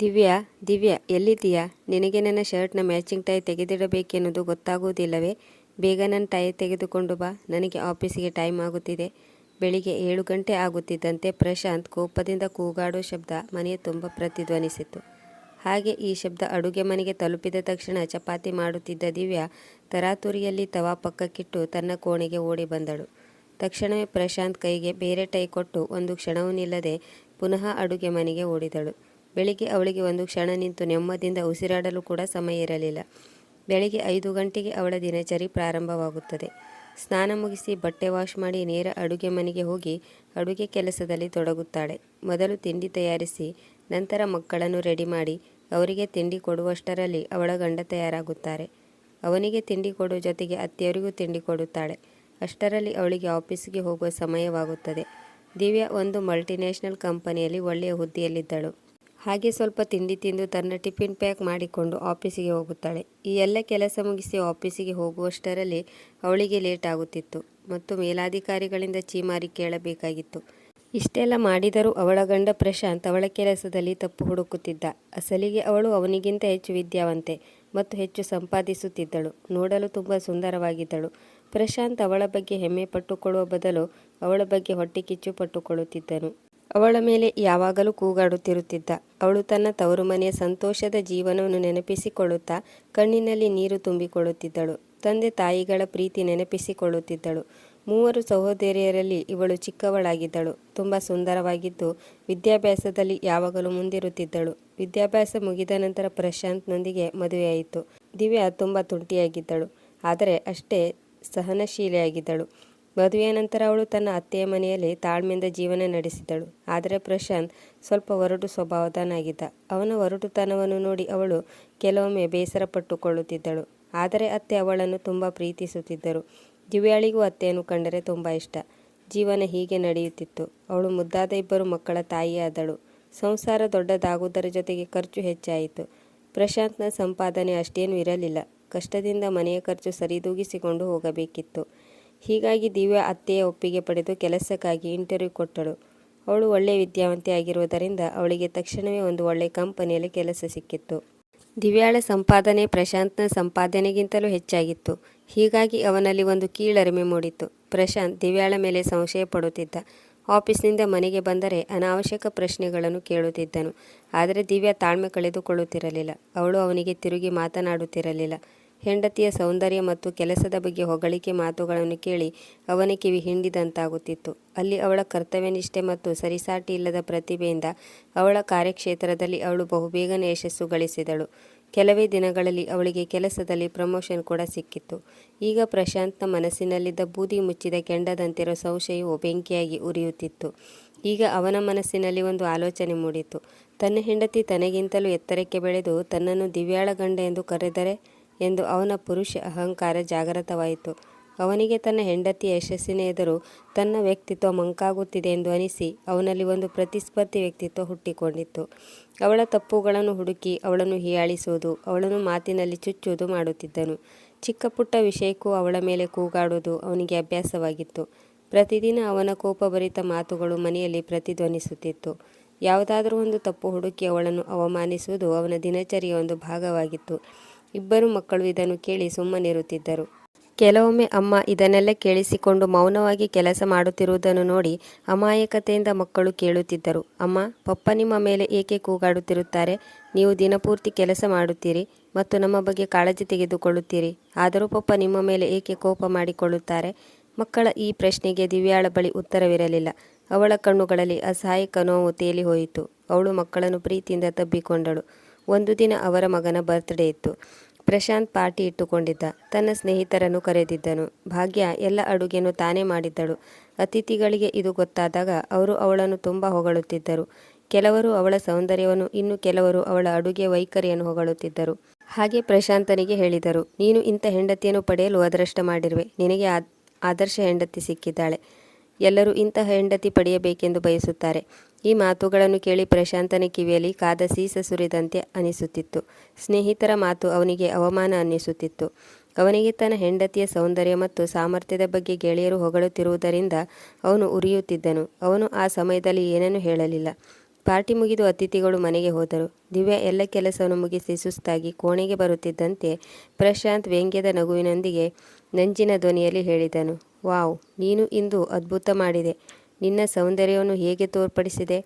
ದಿವ್ಯಾ ದಿವ್ಯಾ, ಎಲ್ಲಿದ್ದೀಯಾ? ನಿನಗೆ ನನ್ನ ಶರ್ಟ್ನ matching tie ತೆಗೆದಿಡಬೇಕೆನ್ನುವುದು ಗೊತ್ತಾಗುವುದಿಲ್ಲವೇ? ಬೇಗ ನನ್ನ ಟೈ ತೆಗೆದುಕೊಂಡು ಬಾ. ನನಗೆ ಆಫೀಸಿಗೆ ಟೈಮ್ ಆಗುತ್ತಿದೆ. ಬೆಳಿಗ್ಗೆ ಏಳು ಗಂಟೆ ಆಗುತ್ತಿದ್ದಂತೆ ಪ್ರಶಾಂತ್ ಕೋಪದಿಂದ ಕೂಗಾಡೋ ಶಬ್ದ ಮನೆಯ ತುಂಬ ಪ್ರತಿಧ್ವನಿಸಿತು. ಹಾಗೆ ಈ ಶಬ್ದ ಅಡುಗೆ ಮನೆಗೆ ತಲುಪಿದ ತಕ್ಷಣ ಚಪಾತಿ ಮಾಡುತ್ತಿದ್ದ ದಿವ್ಯಾ ತರಾತುರಿಯಲ್ಲಿ ತವಾ ಪಕ್ಕಕ್ಕಿಟ್ಟು ತನ್ನ ಕೋಣೆಗೆ ಓಡಿ ಬಂದಳು. ತಕ್ಷಣವೇ ಪ್ರಶಾಂತ್ ಕೈಗೆ ಬೇರೆ ಟೈ ಕೊಟ್ಟು ಒಂದು ಕ್ಷಣವೂ ನಿಲ್ಲದೆ ಪುನಃ ಅಡುಗೆ ಮನೆಗೆ ಓಡಿದಳು. ಬೆಳಿಗ್ಗೆ ಅವಳಿಗೆ ಒಂದು ಕ್ಷಣ ನಿಂತು ನೆಮ್ಮದಿಯಿಂದ ಉಸಿರಾಡಲು ಕೂಡ ಸಮಯ ಇರಲಿಲ್ಲ. ಬೆಳಿಗ್ಗೆ ಐದು ಗಂಟೆಗೆ ಅವಳ ದಿನಚರಿ ಪ್ರಾರಂಭವಾಗುತ್ತದೆ. ಸ್ನಾನ ಮುಗಿಸಿ ಬಟ್ಟೆ ವಾಶ್ ಮಾಡಿ ನೇರ ಅಡುಗೆ ಮನೆಗೆ ಹೋಗಿ ಅಡುಗೆ ಕೆಲಸದಲ್ಲಿ ತೊಡಗುತ್ತಾಳೆ. ಮೊದಲು ತಿಂಡಿ ತಯಾರಿಸಿ, ನಂತರ ಮಕ್ಕಳನ್ನು ರೆಡಿ ಮಾಡಿ ಅವರಿಗೆ ತಿಂಡಿ ಕೊಡುವಷ್ಟರಲ್ಲಿ ಅವಳ ಗಂಡ ತಯಾರಾಗುತ್ತಾರೆ. ಅವನಿಗೆ ತಿಂಡಿ ಕೊಡುವ ಜೊತೆಗೆ ಅತ್ತೆಯವರಿಗೂ ತಿಂಡಿ ಕೊಡುತ್ತಾಳೆ. ಅಷ್ಟರಲ್ಲಿ ಅವಳಿಗೆ ಆಫೀಸಿಗೆ ಹೋಗುವ ಸಮಯವಾಗುತ್ತದೆ. ದಿವ್ಯಾ ಒಂದು ಮಲ್ಟಿನ್ಯಾಷನಲ್ ಕಂಪನಿಯಲ್ಲಿ ಒಳ್ಳೆಯ ಹುದ್ದೆಯಲ್ಲಿದ್ದಳು. ಹಾಗೆ ಸ್ವಲ್ಪ ತಿಂಡಿ ತಿಂದು ತನ್ನ ಟಿಫಿನ್ ಪ್ಯಾಕ್ ಮಾಡಿಕೊಂಡು ಆಫೀಸಿಗೆ ಹೋಗುತ್ತಾಳೆ. ಈ ಎಲ್ಲ ಕೆಲಸ ಮುಗಿಸಿ ಆಫೀಸಿಗೆ ಹೋಗುವಷ್ಟರಲ್ಲಿ ಅವಳಿಗೆ ಲೇಟ್ ಆಗುತ್ತಿತ್ತು ಮತ್ತು ಮೇಲಾಧಿಕಾರಿಗಳಿಂದ ಚೀಮಾರಿ ಕೇಳಬೇಕಾಗಿತ್ತು. ಇಷ್ಟೆಲ್ಲ ಮಾಡಿದರೂ ಅವಳ ಗಂಡ ಪ್ರಶಾಂತ್ ಅವಳ ಕೆಲಸದಲ್ಲಿ ತಪ್ಪು ಹುಡುಕುತ್ತಿದ್ದ. ಅಸಲಿಗೆ ಅವಳು ಅವನಿಗಿಂತ ಹೆಚ್ಚು ವಿದ್ಯಾವಂತೆ ಮತ್ತು ಹೆಚ್ಚು ಸಂಪಾದಿಸುತ್ತಿದ್ದಳು. ನೋಡಲು ತುಂಬ ಸುಂದರವಾಗಿದ್ದಳು. ಪ್ರಶಾಂತ್ ಅವಳ ಬಗ್ಗೆ ಹೆಮ್ಮೆ ಪಟ್ಟುಕೊಳ್ಳುವ ಬದಲು ಅವಳ ಬಗ್ಗೆ ಹೊಟ್ಟೆ ಕಿಚ್ಚು ಪಟ್ಟುಕೊಳ್ಳುತ್ತಿದ್ದನು. ಅವಳ ಮೇಲೆ ಯಾವಾಗಲೂ ಕೂಗಾಡುತ್ತಿರುತ್ತಿದ್ದ. ಅವಳು ತನ್ನ ತವರು ಮನೆಯ ಸಂತೋಷದ ಜೀವನವನ್ನು ನೆನಪಿಸಿಕೊಳ್ಳುತ್ತಾ ಕಣ್ಣಿನಲ್ಲಿ ನೀರು ತುಂಬಿಕೊಳ್ಳುತ್ತಿದ್ದಳು. ತಂದೆ ತಾಯಿಗಳ ಪ್ರೀತಿ ನೆನಪಿಸಿಕೊಳ್ಳುತ್ತಿದ್ದಳು. ಮೂವರು ಸಹೋದರಿಯರಲ್ಲಿ ಇವಳು ಚಿಕ್ಕವಳಾಗಿದ್ದಳು. ತುಂಬ ಸುಂದರವಾಗಿದ್ದು ವಿದ್ಯಾಭ್ಯಾಸದಲ್ಲಿ ಯಾವಾಗಲೂ ಮುಂದಿರುತ್ತಿದ್ದಳು. ವಿದ್ಯಾಭ್ಯಾಸ ಮುಗಿದ ನಂತರ ಪ್ರಶಾಂತ್ನೊಂದಿಗೆ ಮದುವೆಯಾಯಿತು. ದಿವ್ಯಾ ತುಂಬ ತುಂಟಿಯಾಗಿದ್ದಳು. ಆದರೆ ಅಷ್ಟೇ ಸಹನಶೀಲಿಯಾಗಿದ್ದಳು. ಮದುವೆಯ ನಂತರ ಅವಳು ತನ್ನ ಅತ್ತೆಯ ಮನೆಯಲ್ಲಿ ತಾಳ್ಮೆಯಿಂದ ಜೀವನ ನಡೆಸಿದಳು. ಆದರೆ ಪ್ರಶಾಂತ್ ಸ್ವಲ್ಪ ಒರಟು ಸ್ವಭಾವದನಾಗಿದ್ದ ಅವನ ಒರಟುತನವನ್ನು ನೋಡಿ ಅವಳು ಕೆಲವೊಮ್ಮೆ ಬೇಸರ ಪಟ್ಟುಕೊಳ್ಳುತ್ತಿದ್ದಳು. ಆದರೆ ಅತ್ತೆ ಅವಳನ್ನು ತುಂಬ ಪ್ರೀತಿಸುತ್ತಿದ್ದರು. ದಿವ್ಯಾಳಿಗೂ ಅತ್ತೆಯನ್ನು ಕಂಡರೆ ತುಂಬ ಇಷ್ಟ. ಜೀವನ ಹೀಗೆ ನಡೆಯುತ್ತಿತ್ತು. ಅವಳು ಮುದ್ದಾದ ಇಬ್ಬರು ಮಕ್ಕಳ ತಾಯಿಯಾದಳು. ಸಂಸಾರ ದೊಡ್ಡದಾಗುವುದರ ಜೊತೆಗೆ ಖರ್ಚು ಹೆಚ್ಚಾಯಿತು. ಪ್ರಶಾಂತ್ನ ಸಂಪಾದನೆ ಅಷ್ಟೇನೂ ಇರಲಿಲ್ಲ. ಕಷ್ಟದಿಂದ ಮನೆಯ ಖರ್ಚು ಸರಿದೂಗಿಸಿಕೊಂಡು ಹೋಗಬೇಕಿತ್ತು. ಹೀಗಾಗಿ ದಿವ್ಯಾ ಅತ್ತೆಯ ಒಪ್ಪಿಗೆ ಪಡೆದು ಕೆಲಸಕ್ಕಾಗಿ ಇಂಟರ್ವ್ಯೂ ಕೊಟ್ಟಳು. ಅವಳು ಒಳ್ಳೆಯ ವಿದ್ಯಾವಂತೆ ಆಗಿರುವುದರಿಂದ ಅವಳಿಗೆ ತಕ್ಷಣವೇ ಒಂದು ಒಳ್ಳೆಯ ಕಂಪನಿಯಲ್ಲಿ ಕೆಲಸ ಸಿಕ್ಕಿತ್ತು. ದಿವ್ಯಾಳ ಸಂಪಾದನೆ ಪ್ರಶಾಂತ್ನ ಸಂಪಾದನೆಗಿಂತಲೂ ಹೆಚ್ಚಾಗಿತ್ತು. ಹೀಗಾಗಿ ಅವನಲ್ಲಿ ಒಂದು ಕೀಳರಿಮೆ ಮೂಡಿತ್ತು. ಪ್ರಶಾಂತ್ ದಿವ್ಯಾಳ ಮೇಲೆ ಸಂಶಯ ಪಡುತ್ತಿದ್ದ. ಆಫೀಸ್ನಿಂದ ಮನೆಗೆ ಬಂದರೆ ಅನಾವಶ್ಯಕ ಪ್ರಶ್ನೆಗಳನ್ನು ಕೇಳುತ್ತಿದ್ದನು. ಆದರೆ ದಿವ್ಯಾ ತಾಳ್ಮೆ ಕಳೆದುಕೊಳ್ಳುತ್ತಿರಲಿಲ್ಲ. ಅವಳು ಅವನಿಗೆ ತಿರುಗಿ ಮಾತನಾಡುತ್ತಿರಲಿಲ್ಲ. ಹೆಂಡತಿಯ ಸೌಂದರ್ಯ ಮತ್ತು ಕೆಲಸದ ಬಗ್ಗೆ ಹೊಗಳಿಕೆ ಮಾತುಗಳನ್ನು ಕೇಳಿ ಅವನ ಕಿವಿ ಹಿಂಡಿದಂತಾಗುತ್ತಿತ್ತು. ಅಲ್ಲಿ ಅವಳ ಕರ್ತವ್ಯನಿಷ್ಠೆ ಮತ್ತು ಸರಿಸಾಟಿ ಇಲ್ಲದ ಪ್ರತಿಭೆಯಿಂದ ಅವಳ ಕಾರ್ಯಕ್ಷೇತ್ರದಲ್ಲಿ ಅವಳು ಬಹುಬೇಗನೆ ಯಶಸ್ಸು ಗಳಿಸಿದಳು. ಕೆಲವೇ ದಿನಗಳಲ್ಲಿ ಅವಳಿಗೆ ಕೆಲಸದಲ್ಲಿ ಪ್ರಮೋಷನ್ ಕೂಡ ಸಿಕ್ಕಿತ್ತು. ಈಗ ಪ್ರಶಾಂತ್ನ ಮನಸ್ಸಿನಲ್ಲಿದ್ದ ಬೂದಿ ಮುಚ್ಚಿದ ಕೆಂಡದಂತಿರೋ ಸಂಶಯವು ಬೆಂಕಿಯಾಗಿ ಉರಿಯುತ್ತಿತ್ತು. ಈಗ ಅವನ ಮನಸ್ಸಿನಲ್ಲಿ ಒಂದು ಆಲೋಚನೆ ಮೂಡಿತು ತನ್ನ ಹೆಂಡತಿ ತನಗಿಂತಲೂ ಎತ್ತರಕ್ಕೆ ಬೆಳೆದು ತನ್ನನ್ನು ದಿವ್ಯಾಳ ಗಂಡ ಎಂದು ಕರೆದರೆ? ಎಂದು ಅವನ ಪುರುಷ ಅಹಂಕಾರ ಜಾಗೃತವಾಯಿತು. ಅವನಿಗೆ ತನ್ನ ಹೆಂಡತಿಯ ಯಶಸ್ಸಿನ ಎದುರು ತನ್ನ ವ್ಯಕ್ತಿತ್ವ ಮಂಕಾಗುತ್ತಿದೆ ಎಂದು ಅನಿಸಿ ಅವನಲ್ಲಿ ಒಂದು ಪ್ರತಿಸ್ಪರ್ಧಿ ವ್ಯಕ್ತಿತ್ವ ಹುಟ್ಟಿಕೊಂಡಿತ್ತು. ಅವಳ ತಪ್ಪುಗಳನ್ನು ಹುಡುಕಿ ಅವಳನ್ನು ಹೀಯಾಳಿಸುವುದು, ಅವಳನ್ನು ಮಾತಿನಲ್ಲಿ ಚುಚ್ಚುವುದು ಮಾಡುತ್ತಿದ್ದನು. ಚಿಕ್ಕ ಪುಟ್ಟ ವಿಷಯಕ್ಕೂ ಅವಳ ಮೇಲೆ ಕೂಗಾಡುವುದು ಅವನಿಗೆ ಅಭ್ಯಾಸವಾಗಿತ್ತು. ಪ್ರತಿದಿನ ಅವನ ಕೋಪಭರಿತ ಮಾತುಗಳು ಮನೆಯಲ್ಲಿ ಪ್ರತಿಧ್ವನಿಸುತ್ತಿತ್ತು. ಯಾವುದಾದರೂ ಒಂದು ತಪ್ಪು ಹುಡುಕಿ ಅವಳನ್ನು ಅವಮಾನಿಸುವುದು ಅವನ ದಿನಚರಿಯ ಒಂದು ಭಾಗವಾಗಿತ್ತು. ಇಬ್ಬರು ಮಕ್ಕಳು ಇದನ್ನು ಕೇಳಿ ಸುಮ್ಮನಿರುತ್ತಿದ್ದರು ಕೆಲವೊಮ್ಮೆ ಅಮ್ಮ ಇದನ್ನೆಲ್ಲ ಕೇಳಿಸಿಕೊಂಡು ಮೌನವಾಗಿ ಕೆಲಸ ಮಾಡುತ್ತಿರುವುದನ್ನು ನೋಡಿ ಅಮಾಯಕತೆಯಿಂದ ಮಕ್ಕಳು ಕೇಳುತ್ತಿದ್ದರು. ಅಮ್ಮ, ಪಪ್ಪ ನಿಮ್ಮ ಮೇಲೆ ಏಕೆ ಕೂಗಾಡುತ್ತಿರುತ್ತಾರೆ? ನೀವು ದಿನಪೂರ್ತಿ ಕೆಲಸ ಮಾಡುತ್ತೀರಿ ಮತ್ತು ನಮ್ಮ ಬಗ್ಗೆ ಕಾಳಜಿ ತೆಗೆದುಕೊಳ್ಳುತ್ತೀರಿ. ಆದರೂ ಪಪ್ಪ ನಿಮ್ಮ ಮೇಲೆ ಏಕೆ ಕೋಪ ಮಾಡಿಕೊಳ್ಳುತ್ತಾರೆ ಮಕ್ಕಳ ಈ ಪ್ರಶ್ನೆಗೆ ದಿವ್ಯಾಳ ಬಳಿ ಉತ್ತರವಿರಲಿಲ್ಲ. ಅವಳ ಕಣ್ಣುಗಳಲ್ಲಿ ಅಸಹಾಯಕ ನೋವು ತೇಲಿ ಹೋಯಿತು ಅವಳು ಮಕ್ಕಳನ್ನು ಪ್ರೀತಿಯಿಂದ ತಬ್ಬಿಕೊಂಡಳು. ಒಂದು ದಿನ ಅವರ ಮಗನ ಬರ್ತ್ಡೇ ಇತ್ತು. ಪ್ರಶಾಂತ್ ಪಾರ್ಟಿ ಇಟ್ಟುಕೊಂಡಿದ್ದ. ತನ್ನ ಸ್ನೇಹಿತರನ್ನು ಕರೆದಿದ್ದನು. ಭಾಗ್ಯ ಎಲ್ಲ ಅಡುಗೆಯನ್ನು ತಾನೇ ಮಾಡಿದ್ದಳು. ಅತಿಥಿಗಳಿಗೆ ಇದು ಗೊತ್ತಾದಾಗ ಅವರು ಅವಳನ್ನು ತುಂಬ ಹೊಗಳುತ್ತಿದ್ದರು. ಕೆಲವರು ಅವಳ ಸೌಂದರ್ಯವನ್ನು, ಇನ್ನು ಕೆಲವರು ಅವಳ ಅಡುಗೆ ವೈಖರಿಯನ್ನು ಹೊಗಳುತ್ತಿದ್ದರು. ಹಾಗೆ ಪ್ರಶಾಂತನಿಗೆ ಹೇಳಿದರು, ನೀನು ಇಂಥ ಹೆಂಡತಿಯನ್ನು ಪಡೆಯಲು ಅದೃಷ್ಟ ಮಾಡಿರುವೆ. ನಿನಗೆ ಆದರ್ಶ ಹೆಂಡತಿ ಸಿಕ್ಕಿದ್ದಾಳೆ. ಎಲ್ಲರೂ ಇಂತಹ ಹೆಂಡತಿ ಪಡೆಯಬೇಕೆಂದು ಬಯಸುತ್ತಾರೆ. ಈ ಮಾತುಗಳನ್ನು ಕೇಳಿ ಪ್ರಶಾಂತನ ಕಿವಿಯಲ್ಲಿ ಕಾದ ಸೀಸ ಸುರಿದಂತೆ ಅನಿಸುತ್ತಿತ್ತು. ಸ್ನೇಹಿತರ ಮಾತು ಅವನಿಗೆ ಅವಮಾನ ಅನ್ನಿಸುತ್ತಿತ್ತು. ಅವನಿಗೆ ತನ್ನ ಹೆಂಡತಿಯ ಸೌಂದರ್ಯ ಮತ್ತು ಸಾಮರ್ಥ್ಯದ ಬಗ್ಗೆ ಗೆಳೆಯರು ಹೊಗಳುತ್ತಿರುವುದರಿಂದ ಅವನು ಉರಿಯುತ್ತಿದ್ದನು. ಅವನು ಆ ಸಮಯದಲ್ಲಿ ಏನನ್ನೂ ಹೇಳಲಿಲ್ಲ. ಪಾರ್ಟಿ ಮುಗಿದು ಅತಿಥಿಗಳು ಮನೆಗೆ ಹೋದರು. ದಿವ್ಯಾ ಎಲ್ಲ ಕೆಲಸವನ್ನು ಮುಗಿಸಿ ಸುಸ್ತಾಗಿ ಕೋಣೆಗೆ ಬರುತ್ತಿದ್ದಂತೆ ಪ್ರಶಾಂತ್ ವ್ಯಂಗ್ಯದ ನಗುವಿನೊಂದಿಗೆ ನಂಜಿನ ಧ್ವನಿಯಲ್ಲಿ ಹೇಳಿದನು, ವಾವ್, ನೀನು ಇಂದು ಅದ್ಭುತ ಮಾಡಿದೆ. ನಿನ್ನ ಸೌಂದರ್ಯವನ್ನು ಹೇಗೆ ತೋರ್ಪಡಿಸಿದೆ?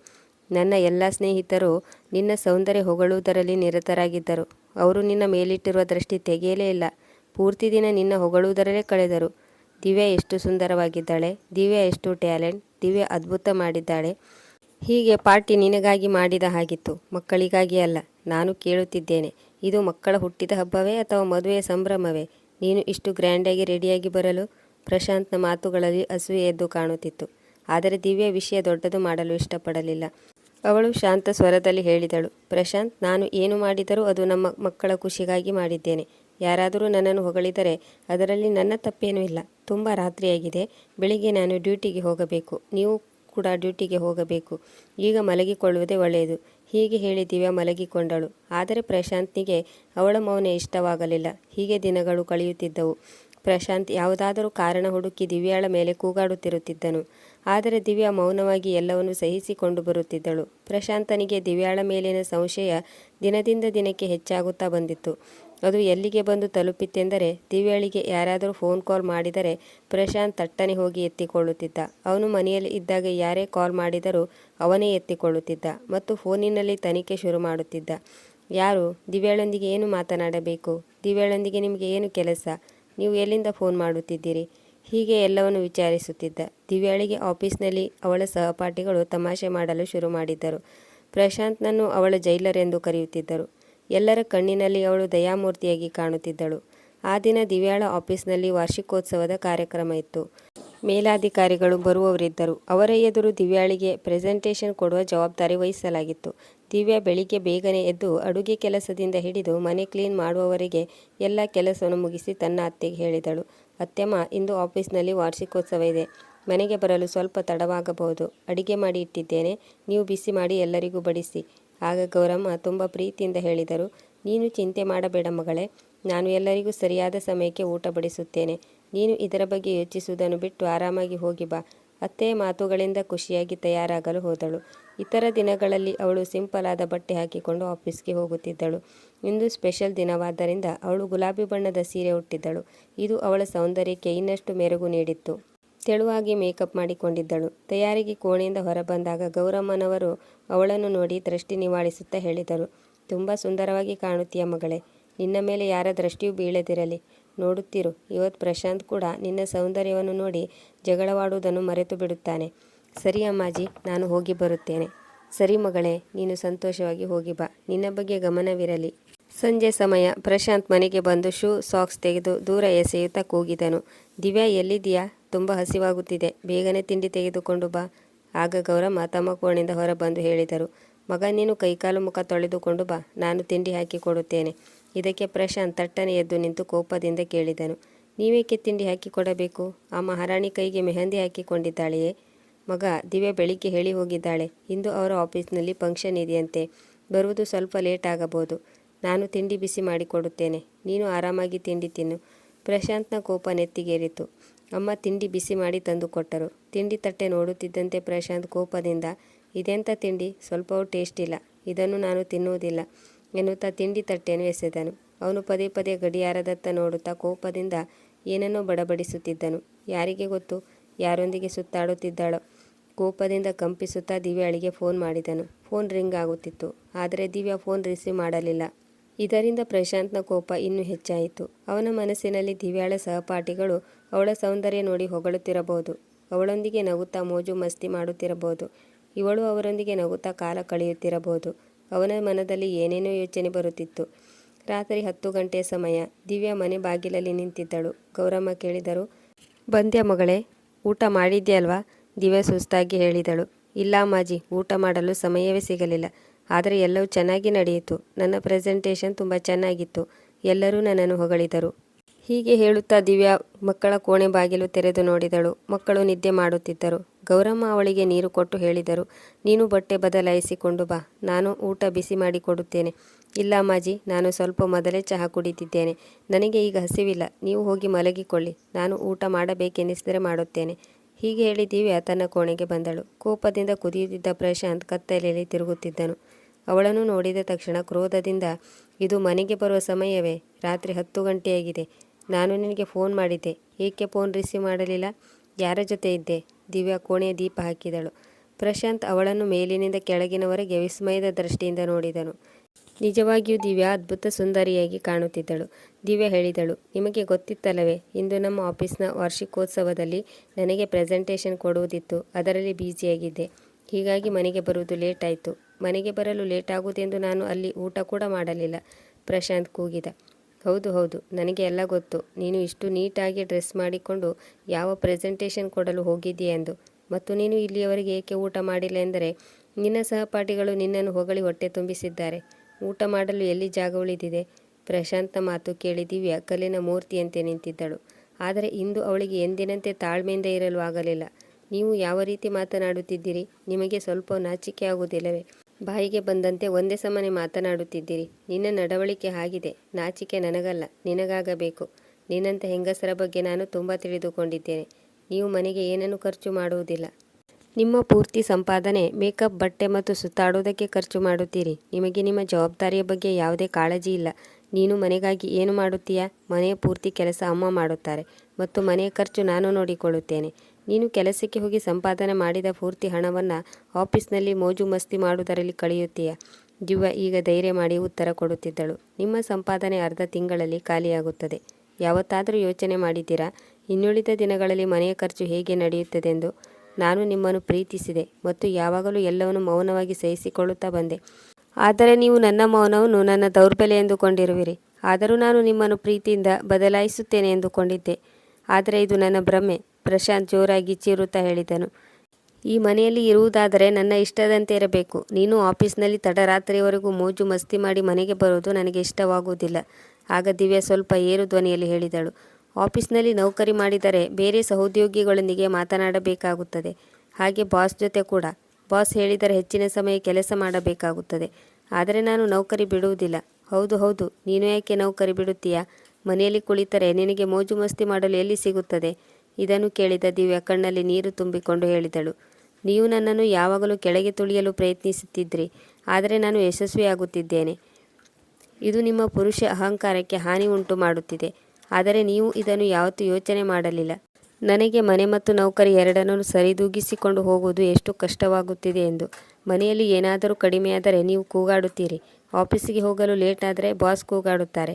ನನ್ನ ಎಲ್ಲ ಸ್ನೇಹಿತರು ನಿನ್ನ ಸೌಂದರ್ಯ ಹೊಗಳುವುದರಲ್ಲಿ ನಿರತರಾಗಿದ್ದರು. ಅವರು ನಿನ್ನ ಮೇಲಿಟ್ಟಿರುವ ದೃಷ್ಟಿ ತೆಗೆಯಲೇ ಇಲ್ಲ. ಪೂರ್ತಿ ದಿನ ನಿನ್ನ ಹೊಗಳುವುದರಲ್ಲೇ ಕಳೆದರು. ದಿವ್ಯಾ ಎಷ್ಟು ಸುಂದರವಾಗಿದ್ದಾಳೆ, ದಿವ್ಯಾ ಎಷ್ಟು ಟ್ಯಾಲೆಂಟ್, ದಿವ್ಯಾ ಅದ್ಭುತ ಮಾಡಿದ್ದಾಳೆ. ಹೀಗೆ ಪಾರ್ಟಿ ನಿನಗಾಗಿ ಮಾಡಿದ ಹಾಗಿತ್ತು, ಮಕ್ಕಳಿಗಾಗಿ ಅಲ್ಲ, ನಾನು ಕೇಳುತ್ತಿದ್ದೇನೆ. ಇದು ಮಕ್ಕಳ ಹುಟ್ಟಿದ ಹಬ್ಬವೇ ಅಥವಾ ಮದುವೆಯ ಸಂಭ್ರಮವೇ? ನೀನು ಇಷ್ಟು ಗ್ರ್ಯಾಂಡಾಗಿ ರೆಡಿಯಾಗಿ ಬರಲು ಪ್ರಶಾಂತ್ನ ಮಾತುಗಳಲ್ಲಿ ಅಸೂಯೆ ಎದ್ದು ಕಾಣುತ್ತಿತ್ತು. ಆದರೆ ದಿವ್ಯ ವಿಷಯ ದೊಡ್ಡದು ಮಾಡಲು ಇಷ್ಟಪಡಲಿಲ್ಲ. ಅವಳು ಶಾಂತ ಸ್ವರದಲ್ಲಿ ಹೇಳಿದಳು, ಪ್ರಶಾಂತ್, ನಾನು ಏನು ಮಾಡಿದರೂ ಅದು ನಮ್ಮ ಮಕ್ಕಳ ಖುಷಿಗಾಗಿ ಮಾಡಿದ್ದೇನೆ. ಯಾರಾದರೂ ನನ್ನನ್ನು ಹೊಗಳಿದರೆ ಅದರಲ್ಲಿ ನನ್ನ ತಪ್ಪೇನೂ ಇಲ್ಲ. ತುಂಬ ರಾತ್ರಿಯಾಗಿದೆ, ಬೆಳಿಗ್ಗೆ ನಾನು ಡ್ಯೂಟಿಗೆ ಹೋಗಬೇಕು. ನೀವು ಕೂಡ ಡ್ಯೂಟಿಗೆ ಹೋಗಬೇಕು. ಈಗ ಮಲಗಿಕೊಳ್ಳುವುದೇ ಒಳ್ಳೆಯದು. ಹೀಗೆ ಹೇಳಿ ದಿವ್ಯಾ ಮಲಗಿಕೊಂಡಳು. ಆದರೆ ಪ್ರಶಾಂತ್ನಿಗೆ ಅವಳ ಮೌನ ಇಷ್ಟವಾಗಲಿಲ್ಲ. ಹೀಗೆ ದಿನಗಳು ಕಳೆಯುತ್ತಿದ್ದವು. ಪ್ರಶಾಂತ್ ಯಾವುದಾದರೂ ಕಾರಣ ಹುಡುಕಿ ದಿವ್ಯಾಳ ಮೇಲೆ ಕೂಗಾಡುತ್ತಿರುತ್ತಿದ್ದನು. ಆದರೆ ದಿವ್ಯಾ ಮೌನವಾಗಿ ಎಲ್ಲವನ್ನು ಸಹಿಸಿಕೊಂಡು ಬರುತ್ತಿದ್ದಳು. ಪ್ರಶಾಂತನಿಗೆ ದಿವ್ಯಾಳ ಮೇಲಿನ ಸಂಶಯ ದಿನದಿಂದ ದಿನಕ್ಕೆ ಹೆಚ್ಚಾಗುತ್ತಾ ಬಂದಿತ್ತು. ಅದು ಎಲ್ಲಿಗೆ ಬಂದು ತಲುಪಿತ್ತೆಂದರೆ ದಿವ್ಯಾಳಿಗೆ ಯಾರಾದರೂ ಫೋನ್ ಕಾಲ್ ಮಾಡಿದರೆ ಪ್ರಶಾಂತ್ ತಟ್ಟನೆ ಹೋಗಿ ಎತ್ತಿಕೊಳ್ಳುತ್ತಿದ್ದ. ಅವನು ಮನೆಯಲ್ಲಿ ಇದ್ದಾಗ ಯಾರೇ ಕಾಲ್ ಮಾಡಿದರೂ ಅವನೇ ಎತ್ತಿಕೊಳ್ಳುತ್ತಿದ್ದ ಮತ್ತು ಫೋನಿನಲ್ಲಿ ತನಿಖೆ ಶುರು ಮಾಡುತ್ತಿದ್ದ. ಯಾರು? ದಿವ್ಯಾಳೊಂದಿಗೆ ಏನು ಮಾತನಾಡಬೇಕು? ದಿವ್ಯಾಳೊಂದಿಗೆ ನಿಮಗೆ ಏನು ಕೆಲಸ? ನೀವು ಎಲ್ಲಿಂದ ಫೋನ್ ಮಾಡುತ್ತಿದ್ದೀರಿ? ಹೀಗೆ ಎಲ್ಲವನ್ನು ವಿಚಾರಿಸುತ್ತಿದ್ದ. ದಿವ್ಯಾಳಿಗೆ ಆಫೀಸ್ನಲ್ಲಿ ಅವಳ ಸಹಪಾಠಿಗಳು ತಮಾಷೆ ಮಾಡಲು ಶುರು ಮಾಡಿದ್ದರು. ಪ್ರಶಾಂತ್ನನ್ನು ಅವಳ ಜೈಲರ್ ಎಂದು ಕರೆಯುತ್ತಿದ್ದರು. ಎಲ್ಲರ ಕಣ್ಣಿನಲ್ಲಿ ಅವಳು ದಯಾಮೂರ್ತಿಯಾಗಿ ಕಾಣುತ್ತಿದ್ದಳು. ಆ ದಿನ ದಿವ್ಯಾಳ ಆಫೀಸ್ನಲ್ಲಿ ವಾರ್ಷಿಕೋತ್ಸವದ ಕಾರ್ಯಕ್ರಮ ಇತ್ತು. ಮೇಲಾಧಿಕಾರಿಗಳು ಬರುವವರಿದ್ದರು. ಅವರ ಎದುರು ದಿವ್ಯಾಳಿಗೆ ಪ್ರೆಸೆಂಟೇಷನ್ ಕೊಡುವ ಜವಾಬ್ದಾರಿ ವಹಿಸಲಾಗಿತ್ತು. ದಿವ್ಯಾ ಬೆಳಿಗ್ಗೆ ಬೇಗನೆ ಎದ್ದು ಅಡುಗೆ ಕೆಲಸದಿಂದ ಹಿಡಿದು ಮನೆ ಕ್ಲೀನ್ ಮಾಡುವವರೆಗೆ ಎಲ್ಲ ಕೆಲಸವನ್ನು ಮುಗಿಸಿ ತನ್ನ ಅತ್ತೆಗೆ ಹೇಳಿದಳು. ಅತ್ತೆಮ್ಮ ಇಂದು ಆಫೀಸ್ನಲ್ಲಿ ವಾರ್ಷಿಕೋತ್ಸವ ಇದೆ. ಮನೆಗೆ ಬರಲು ಸ್ವಲ್ಪ ತಡವಾಗಬಹುದು. ಅಡಿಗೆ ಮಾಡಿ ಇಟ್ಟಿದ್ದೇನೆ. ನೀವು ಬಿಸಿ ಮಾಡಿ ಎಲ್ಲರಿಗೂ ಬಡಿಸಿ. ಆಗ ಗೌರಮ್ಮ ತುಂಬ ಪ್ರೀತಿಯಿಂದ ಹೇಳಿದರು, ನೀನು ಚಿಂತೆ ಮಾಡಬೇಡ ಮಗಳೇ. ನಾನು ಎಲ್ಲರಿಗೂ ಸರಿಯಾದ ಸಮಯಕ್ಕೆ ಊಟ ಬಡಿಸುತ್ತೇನೆ. ನೀನು ಇದರ ಬಗ್ಗೆ ಯೋಚಿಸುವುದನ್ನು ಬಿಟ್ಟು ಆರಾಮಾಗಿ ಹೋಗಿ ಬಾ. ಅತ್ತೆಯ ಮಾತುಗಳಿಂದ ಖುಷಿಯಾಗಿ ತಯಾರಾಗಲು ಹೋದಳು. ಇತರ ದಿನಗಳಲ್ಲಿ ಅವಳು ಸಿಂಪಲ್ ಆದ ಬಟ್ಟೆ ಹಾಕಿಕೊಂಡು ಆಫೀಸ್ಗೆ ಹೋಗುತ್ತಿದ್ದಳು. ಇಂದು ಸ್ಪೆಷಲ್ ದಿನವಾದ್ದರಿಂದ ಅವಳು ಗುಲಾಬಿ ಬಣ್ಣದ ಸೀರೆ ಉಟ್ಟಿದ್ದಳು. ಇದು ಅವಳ ಸೌಂದರ್ಯಕ್ಕೆ ಇನ್ನಷ್ಟು ಮೆರುಗು ನೀಡಿತ್ತು. ತೆಳುವಾಗಿ ಮೇಕಪ್ ಮಾಡಿಕೊಂಡಿದ್ದಳು. ತಯಾರಿಗೆ ಕೋಣೆಯಿಂದ ಹೊರಬಂದಾಗ ಗೌರಮ್ಮನವರು ಅವಳನ್ನು ನೋಡಿ ದೃಷ್ಟಿ ನಿವಾಳಿಸುತ್ತಾ ಹೇಳಿದರು. ತುಂಬ ಸುಂದರವಾಗಿ ಕಾಣುತ್ತೀಯ ಮಗಳೇ. ನಿನ್ನ ಮೇಲೆ ಯಾರ ದೃಷ್ಟಿಯೂ ಬೀಳದಿರಲಿ. ನೋಡುತ್ತಿರು. ಇವತ್ತು ಪ್ರಶಾಂತ್ ಕೂಡ ನಿನ್ನ ಸೌಂದರ್ಯವನ್ನು ನೋಡಿ ಜಗಳವಾಡುವುದನ್ನು ಮರೆತು ಬಿಡುತ್ತಾನೆ. ಸರಿ ಅಮ್ಮಾಜಿ, ನಾನು ಹೋಗಿ ಬರುತ್ತೇನೆ. ಸರಿ ಮಗಳೇ, ನೀನು ಸಂತೋಷವಾಗಿ ಹೋಗಿ ಬಾ. ನಿನ್ನ ಬಗ್ಗೆ ಗಮನವಿರಲಿ. ಸಂಜೆ ಸಮಯ, ಪ್ರಶಾಂತ್ ಮನೆಗೆ ಬಂದು ಶೂ, ಸಾಕ್ಸ್ ತೆಗೆದು ದೂರ ಎಸೆಯುತ್ತಾ ಕೂಗಿದನು. ದಿವ್ಯಾ ಎಲ್ಲಿದೆಯಾ ತುಂಬ ಹಸಿವಾಗುತ್ತಿದೆ. ಬೇಗನೆ ತಿಂಡಿ ತೆಗೆದುಕೊಂಡು ಬಾ. ಆಗ ಗೌರಮ್ಮ ತಮ್ಮ ಕೋಣೆಯಿಂದ ಹೊರಬಂದು ಹೇಳಿದರು. ಮಗ, ನೀನು ಕೈಕಾಲು ಮುಖ ತೊಳೆದುಕೊಂಡು ಬಾ. ನಾನು ತಿಂಡಿ ಹಾಕಿ ಕೊಡುತ್ತೇನೆ. ಇದಕ್ಕೆ ಪ್ರಶಾಂತ್ ತಟ್ಟನೆ ಎದ್ದು ನಿಂತು ಕೋಪದಿಂದ ಕೇಳಿದನು. ನೀವೇಕೆ ತಿಂಡಿ ಹಾಕಿಕೊಡಬೇಕು ಆ ಮಹಾರಾಣಿ ಕೈಗೆ ಮೆಹಂದಿ ಹಾಕಿಕೊಂಡಿದ್ದಾಳೆಯೇ? ಮಗ ದಿವೆ ಬೆಳಿಗ್ಗೆ ಹೇಳಿ ಹೋಗಿದ್ದಾಳೆ. ಇಂದು ಅವರ ಆಫೀಸ್ನಲ್ಲಿ ಫಂಕ್ಷನ್ ಇದೆಯಂತೆ. ಬರುವುದು ಸ್ವಲ್ಪ ಲೇಟ್ ಆಗಬಹುದು. ನಾನು ತಿಂಡಿ ಬಿಸಿ ಮಾಡಿಕೊಡುತ್ತೇನೆ. ನೀನು ಆರಾಮಾಗಿ ತಿಂಡಿ ತಿನ್ನು. ಪ್ರಶಾಂತ್ನ ಕೋಪ ನೆತ್ತಿಗೇರಿತು. ಅಮ್ಮ ತಿಂಡಿ ಬಿಸಿ ಮಾಡಿ ತಂದು ಕೊಟ್ಟರು. ತಿಂಡಿ ತಟ್ಟೆ ನೋಡುತ್ತಿದ್ದಂತೆ ಪ್ರಶಾಂತ್ ಕೋಪದಿಂದ ಇದೆಂಥ ತಿಂಡಿ? ಸ್ವಲ್ಪವೂ ಟೇಸ್ಟ್ ಇಲ್ಲ. ಇದನ್ನು ನಾನು ತಿನ್ನುವುದಿಲ್ಲ. ಎನ್ನುತ್ತಾ ತಿಂಡಿ ತಟ್ಟೆಯನ್ನು ಎಸೆದನು ಅವನು ಪದೇ ಪದೇ ಗಡಿಯಾರದತ್ತ ನೋಡುತ್ತಾ ಕೋಪದಿಂದ ಏನನ್ನೋ ಬಡಬಡಿಸುತ್ತಿದ್ದನು. ಯಾರಿಗೆ ಗೊತ್ತು? ಯಾರೊಂದಿಗೆ ಸುತ್ತಾಡುತ್ತಿದ್ದಾಳೋ? ಕೋಪದಿಂದ ಕಂಪಿಸುತ್ತಾ ದಿವ್ಯಾಳಿಗೆ ಫೋನ್ ಮಾಡಿದನು. ಫೋನ್ ರಿಂಗ್ ಆಗುತ್ತಿತ್ತು. ಆದರೆ ದಿವ್ಯಾ ಫೋನ್ ರಿಸೀವ್ ಮಾಡಲಿಲ್ಲ. ಇದರಿಂದ ಪ್ರಶಾಂತ್ನ ಕೋಪ ಇನ್ನೂ ಹೆಚ್ಚಾಯಿತು. ಅವನ ಮನಸ್ಸಿನಲ್ಲಿ ದಿವ್ಯಾಳ ಸಹಪಾಠಿಗಳು ಅವಳ ಸೌಂದರ್ಯ ನೋಡಿ ಹೊಗಳುತ್ತಿರಬಹುದು. ಅವಳೊಂದಿಗೆ ನಗುತ್ತಾ ಮೋಜು ಮಸ್ತಿ ಮಾಡುತ್ತಿರಬಹುದು. ಇವಳು ಅವರೊಂದಿಗೆ ನಗುತ್ತಾ ಕಾಲ ಕಳೆಯುತ್ತಿರಬಹುದು. ಅವನ ಮನದಲ್ಲಿ ಏನೇನೋ ಯೋಚನೆ ಬರುತ್ತಿತ್ತು. ರಾತ್ರಿ ಹತ್ತು ಗಂಟೆಯ ಸಮಯ. ದಿವ್ಯಾ ಮನೆ ಬಾಗಿಲಲ್ಲಿ ನಿಂತಿದ್ದಳು. ಗೌರಮ್ಮ ಕೇಳಿದರು, ಬಂದ್ಯ ಮಗಳೇ, ಊಟ ಮಾಡಿದ್ಯಲ್ವಾ ದಿವ್ಯಾ ಸುಸ್ತಾಗಿ ಹೇಳಿದಳು, ಇಲ್ಲ ಮಾಜಿ ಊಟ ಮಾಡಲು ಸಮಯವೇ ಸಿಗಲಿಲ್ಲ. ಆದರೆ ಎಲ್ಲವೂ ಚೆನ್ನಾಗಿ ನಡೆಯಿತು. ನನ್ನ ಪ್ರೆಸೆಂಟೇಷನ್ ತುಂಬ ಚೆನ್ನಾಗಿತ್ತು. ಎಲ್ಲರೂ ನನ್ನನ್ನು ಹೊಗಳಿದರು. ಹೀಗೆ ಹೇಳುತ್ತಾ ದಿವ್ಯಾ ಮಕ್ಕಳ ಕೋಣೆ ಬಾಗಿಲು ತೆರೆದು ನೋಡಿದಳು. ಮಕ್ಕಳು ನಿದ್ದೆ ಮಾಡುತ್ತಿದ್ದರು. ಗೌರಮ್ಮ ಅವಳಿಗೆ ನೀರು ಕೊಟ್ಟು ಹೇಳಿದರು, ನೀನು ಬಟ್ಟೆ ಬದಲಾಯಿಸಿಕೊಂಡು ಬಾ. ನಾನು ಊಟ ಬಿಸಿ ಮಾಡಿ ಕೊಡುತ್ತೇನೆ. ಇಲ್ಲ ಮಾಜಿ ನಾನು ಸ್ವಲ್ಪ ಮೊದಲೇ ಚಹಾ ಕುಡಿತಿದ್ದೇನೆ ನನಗೆ ಈಗ ಹಸಿವಿಲ್ಲ. ನೀವು ಹೋಗಿ ಮಲಗಿಕೊಳ್ಳಿ. ನಾನು ಊಟ ಮಾಡಬೇಕೆನಿಸಿದರೆ ಮಾಡುತ್ತೇನೆ. ಹೀಗೆ ಹೇಳಿ ದಿವ್ಯಾ ತನ್ನ ಕೋಣೆಗೆ ಬಂದಳು. ಕೋಪದಿಂದ ಕುದಿಯುತ್ತಿದ್ದ ಪ್ರಶಾಂತ್ ಕತ್ತಲೆಯಲ್ಲಿ ತಿರುಗುತ್ತಿದ್ದನು. ಅವಳನ್ನು ನೋಡಿದ ತಕ್ಷಣ ಕ್ರೋಧದಿಂದ, ಇದು ಮನೆಗೆ ಬರುವ ಸಮಯವೇ? ರಾತ್ರಿ ಹತ್ತು ಗಂಟೆಯಾಗಿದೆ. ನಾನು ನಿನಗೆ ಫೋನ್ ಮಾಡಿದ್ದೆ. ಏಕೆ ಫೋನ್ ರಿಸೀವ್ ಮಾಡಲಿಲ್ಲ? ಯಾರ ಜೊತೆ ಇದ್ದೆ? ದಿವ್ಯಾ ಕೋಣೆಯ ದೀಪ ಹಾಕಿದಳು. ಪ್ರಶಾಂತ್ ಅವಳನ್ನು ಮೇಲಿನಿಂದ ಕೆಳಗಿನವರೆಗೆ ವಿಸ್ಮಯದ ದೃಷ್ಟಿಯಿಂದ ನೋಡಿದನು. ನಿಜವಾಗಿಯೂ ದಿವ್ಯಾ ಅದ್ಭುತ ಸುಂದರಿಯಾಗಿ ಕಾಣುತ್ತಿದ್ದಳು. ದಿವ್ಯಾ ಹೇಳಿದಳು, ನಿಮಗೆ ಗೊತ್ತಿತ್ತಲ್ಲವೇ, ಇಂದು ನಮ್ಮ ಆಫೀಸ್ನ ವಾರ್ಷಿಕೋತ್ಸವದಲ್ಲಿ ನನಗೆ ಪ್ರೆಸೆಂಟೇಷನ್ ಕೊಡುವುದಿತ್ತು. ಅದರಲ್ಲಿ ಬ್ಯುಸಿಯಾಗಿದ್ದೆ. ಹೀಗಾಗಿ ಮನೆಗೆ ಬರುವುದು ಲೇಟ್ ಆಯಿತು. ಮನೆಗೆ ಬರಲು ಲೇಟ್ ಆಗುವುದೆಂದು ನಾನು ಅಲ್ಲಿ ಊಟ ಕೂಡ ಮಾಡಲಿಲ್ಲ, ಪ್ರಶಾಂತ್ ಕೂಗಿದ. ಹೌದು ಹೌದು. ನನಗೆ ಎಲ್ಲ ಗೊತ್ತು. ನೀನು ಇಷ್ಟು ನೀಟಾಗಿ ಡ್ರೆಸ್ ಮಾಡಿಕೊಂಡು ಯಾವ ಪ್ರೆಸೆಂಟೇಷನ್ ಕೊಡಲು ಹೋಗಿದ್ದೀಯ ಎಂದು. ಮತ್ತು ನೀನು ಇಲ್ಲಿಯವರೆಗೆ ಏಕೆ ಊಟ ಮಾಡಿಲ್ಲ ಎಂದರೆ, ನಿನ್ನ ಸಹಪಾಠಿಗಳು ನಿನ್ನನ್ನು ಹೊಗಳಿ ಹೊಟ್ಟೆ ತುಂಬಿಸಿದ್ದಾರೆ. ಊಟ ಮಾಡಲು ಎಲ್ಲಿ ಜಾಗ ಉಳಿದಿದೆ? ಪ್ರಶಾಂತ ಮಾತು ಕೇಳಿ ದಿವ್ಯಾ ಕಲ್ಲಿನ ಮೂರ್ತಿಯಂತೆ ನಿಂತಿದ್ದಳು. ಆದರೆ ಇಂದು ಅವಳಿಗೆ ಎಂದಿನಂತೆ ತಾಳ್ಮೆಯಿಂದ ಇರಲು ಆಗಲಿಲ್ಲ. ನೀವು ಯಾವ ರೀತಿ ಮಾತನಾಡುತ್ತಿದ್ದೀರಿ? ನಿಮಗೆ ಸ್ವಲ್ಪ ನಾಚಿಕೆ ಆಗುವುದಿಲ್ಲವೇ? ಬಾಯಿಗೆ ಬಂದಂತೆ ಒಂದೇ ಸಮನೆ ಮಾತನಾಡುತ್ತಿದ್ದೀರಿ. ನಿನ್ನ ನಡವಳಿಕೆ ಆಗಿದೆ. ನಾಚಿಕೆ ನನಗಲ್ಲ. ನಿನಗಾಗಬೇಕು. ನಿನ್ನಂಥ ಹೆಂಗಸರ ಬಗ್ಗೆ ನಾನು ತುಂಬ ತಿಳಿದುಕೊಂಡಿದ್ದೇನೆ. ನೀವು ಮನೆಗೆ ಏನನ್ನು ಖರ್ಚು ಮಾಡುವುದಿಲ್ಲ. ನಿಮ್ಮ ಪೂರ್ತಿ ಸಂಪಾದನೆ, ಮೇಕಪ್, ಬಟ್ಟೆ ಮತ್ತು ಸುತ್ತಾಡೋದಕ್ಕೆ ಖರ್ಚು ಮಾಡುತ್ತೀರಿ. ನಿಮಗೆ ನಿಮ್ಮ ಜವಾಬ್ದಾರಿಯ ಬಗ್ಗೆ ಯಾವುದೇ ಕಾಳಜಿ ಇಲ್ಲ. ನೀನು ಮನೆಗಾಗಿ ಏನು ಮಾಡುತ್ತೀಯಾ? ಮನೆಯ ಪೂರ್ತಿ ಕೆಲಸ ಅಮ್ಮ ಮಾಡುತ್ತಾರೆ. ಮತ್ತು ಮನೆಯ ಖರ್ಚು ನಾನು ನೋಡಿಕೊಳ್ಳುತ್ತೇನೆ. ನೀನು ಕೆಲಸಕ್ಕೆ ಹೋಗಿ ಸಂಪಾದನೆ ಮಾಡಿದ ಪೂರ್ತಿ ಹಣವನ್ನು ಆಫೀಸ್ನಲ್ಲಿ ಮೋಜು ಮಸ್ತಿ ಮಾಡುವುದರಲ್ಲಿ ಕಳೆಯುತ್ತೀಯ. ಜೀವ ಈಗ ಧೈರ್ಯ ಮಾಡಿ ಉತ್ತರ ಕೊಡುತ್ತಿದ್ದಳು. ನಿಮ್ಮ ಸಂಪಾದನೆ ಅರ್ಧ ತಿಂಗಳಲ್ಲಿ ಖಾಲಿಯಾಗುತ್ತದೆ. ಯಾವತ್ತಾದರೂ ಯೋಚನೆ ಮಾಡಿದ್ದೀರಾ? ಇನ್ನುಳಿದ ದಿನಗಳಲ್ಲಿ ಮನೆಯ ಖರ್ಚು ಹೇಗೆ ನಡೆಯುತ್ತದೆಂದು ನಾನು ನಿಮ್ಮನ್ನು ಪ್ರೀತಿಸಿದೆ ಮತ್ತು ಯಾವಾಗಲೂ ಎಲ್ಲವನ್ನು ಮೌನವಾಗಿ ಸಹಿಸಿಕೊಳ್ಳುತ್ತಾ ಬಂದೆ. ಆದರೆ ನೀವು ನನ್ನ ಮೌನವನ್ನು ನನ್ನ ದೌರ್ಬಲ್ಯ ಎಂದುಕೊಂಡಿರುವಿರಿ. ಆದರೂ ನಾನು ನಿಮ್ಮನ್ನು ಪ್ರೀತಿಯಿಂದ ಬದಲಾಯಿಸುತ್ತೇನೆ ಎಂದುಕೊಂಡಿದ್ದೆ. ಆದರೆ ಇದು ನನ್ನ ಭ್ರಮೆ. ಪ್ರಶಾಂತ್ ಜೋರಾಗಿ ಚೀರುತ್ತಾ ಹೇಳಿದನು. ಈ ಮನೆಯಲ್ಲಿ ಇರುವುದಾದರೆ ನನ್ನ ಇಷ್ಟದಂತೆ ಇರಬೇಕು. ನೀನು ಆಫೀಸ್ನಲ್ಲಿ ತಡರಾತ್ರಿಯವರೆಗೂ ಮೋಜು ಮಸ್ತಿ ಮಾಡಿ ಮನೆಗೆ ಬರುವುದು ನನಗೆ ಇಷ್ಟವಾಗುವುದಿಲ್ಲ. ಆಗ ದಿವ್ಯಾ ಸ್ವಲ್ಪ ಏರು ಧ್ವನಿಯಲ್ಲಿ ಹೇಳಿದಳು. ಆಫೀಸ್ನಲ್ಲಿ ನೌಕರಿ ಮಾಡಿದರೆ ಬೇರೆ ಸಹೋದ್ಯೋಗಿಗಳೊಂದಿಗೆ ಮಾತನಾಡಬೇಕಾಗುತ್ತದೆ. ಹಾಗೆ ಬಾಸ್ ಜೊತೆ ಕೂಡ. ಬಾಸ್ ಹೇಳಿದರೆ ಹೆಚ್ಚಿನ ಸಮಯ ಕೆಲಸ ಮಾಡಬೇಕಾಗುತ್ತದೆ. ಆದರೆ ನಾನು ನೌಕರಿ ಬಿಡುವುದಿಲ್ಲ. ಹೌದು ಹೌದು. ನೀನು ಯಾಕೆ ನೌಕರಿ ಬಿಡುತ್ತೀಯಾ? ಮನೆಯಲ್ಲಿ ಕುಳಿತರೆ ನಿನಗೆ ಮೋಜು ಮಸ್ತಿ ಮಾಡಲು ಎಲ್ಲಿ ಸಿಗುತ್ತದೆ? ಇದನ್ನು ಕೇಳಿದ ದಿವ್ಯ ಕಣ್ಣಲ್ಲಿ ನೀರು ತುಂಬಿಕೊಂಡು ಹೇಳಿದಳು, ನೀವು ನನ್ನನ್ನು ಯಾವಾಗಲೂ ಕೆಳಗೆ ತುಳಿಯಲು ಪ್ರಯತ್ನಿಸುತ್ತಿದ್ದಿರಿ ಆದರೆ ನಾನು ಯಶಸ್ವಿಯಾಗುತ್ತಿದ್ದೇನೆ. ಇದು ನಿಮ್ಮ ಪುರುಷ ಅಹಂಕಾರಕ್ಕೆ ಹಾನಿ ಉಂಟು ಮಾಡುತ್ತಿದೆ, ಆದರೆ ನೀವು ಇದನ್ನು ಯಾವತ್ತೂ ಯೋಚನೆ ಮಾಡಲಿಲ್ಲ. ನನಗೆ ಮನೆ ಮತ್ತು ನೌಕರಿ ಎರಡನ್ನೂ ಸರಿದೂಗಿಸಿಕೊಂಡು ಹೋಗುವುದು ಎಷ್ಟು ಕಷ್ಟವಾಗುತ್ತಿದೆ ಎಂದು. ಮನೆಯಲ್ಲಿ ಏನಾದರೂ ಕಡಿಮೆಯಾದರೆ ನೀವು ಕೂಗಾಡುತ್ತೀರಿ. ಆಫೀಸಿಗೆ ಹೋಗಲು ಲೇಟ್ ಆದರೆ ಬಾಸ್ ಕೂಗಾಡುತ್ತಾರೆ.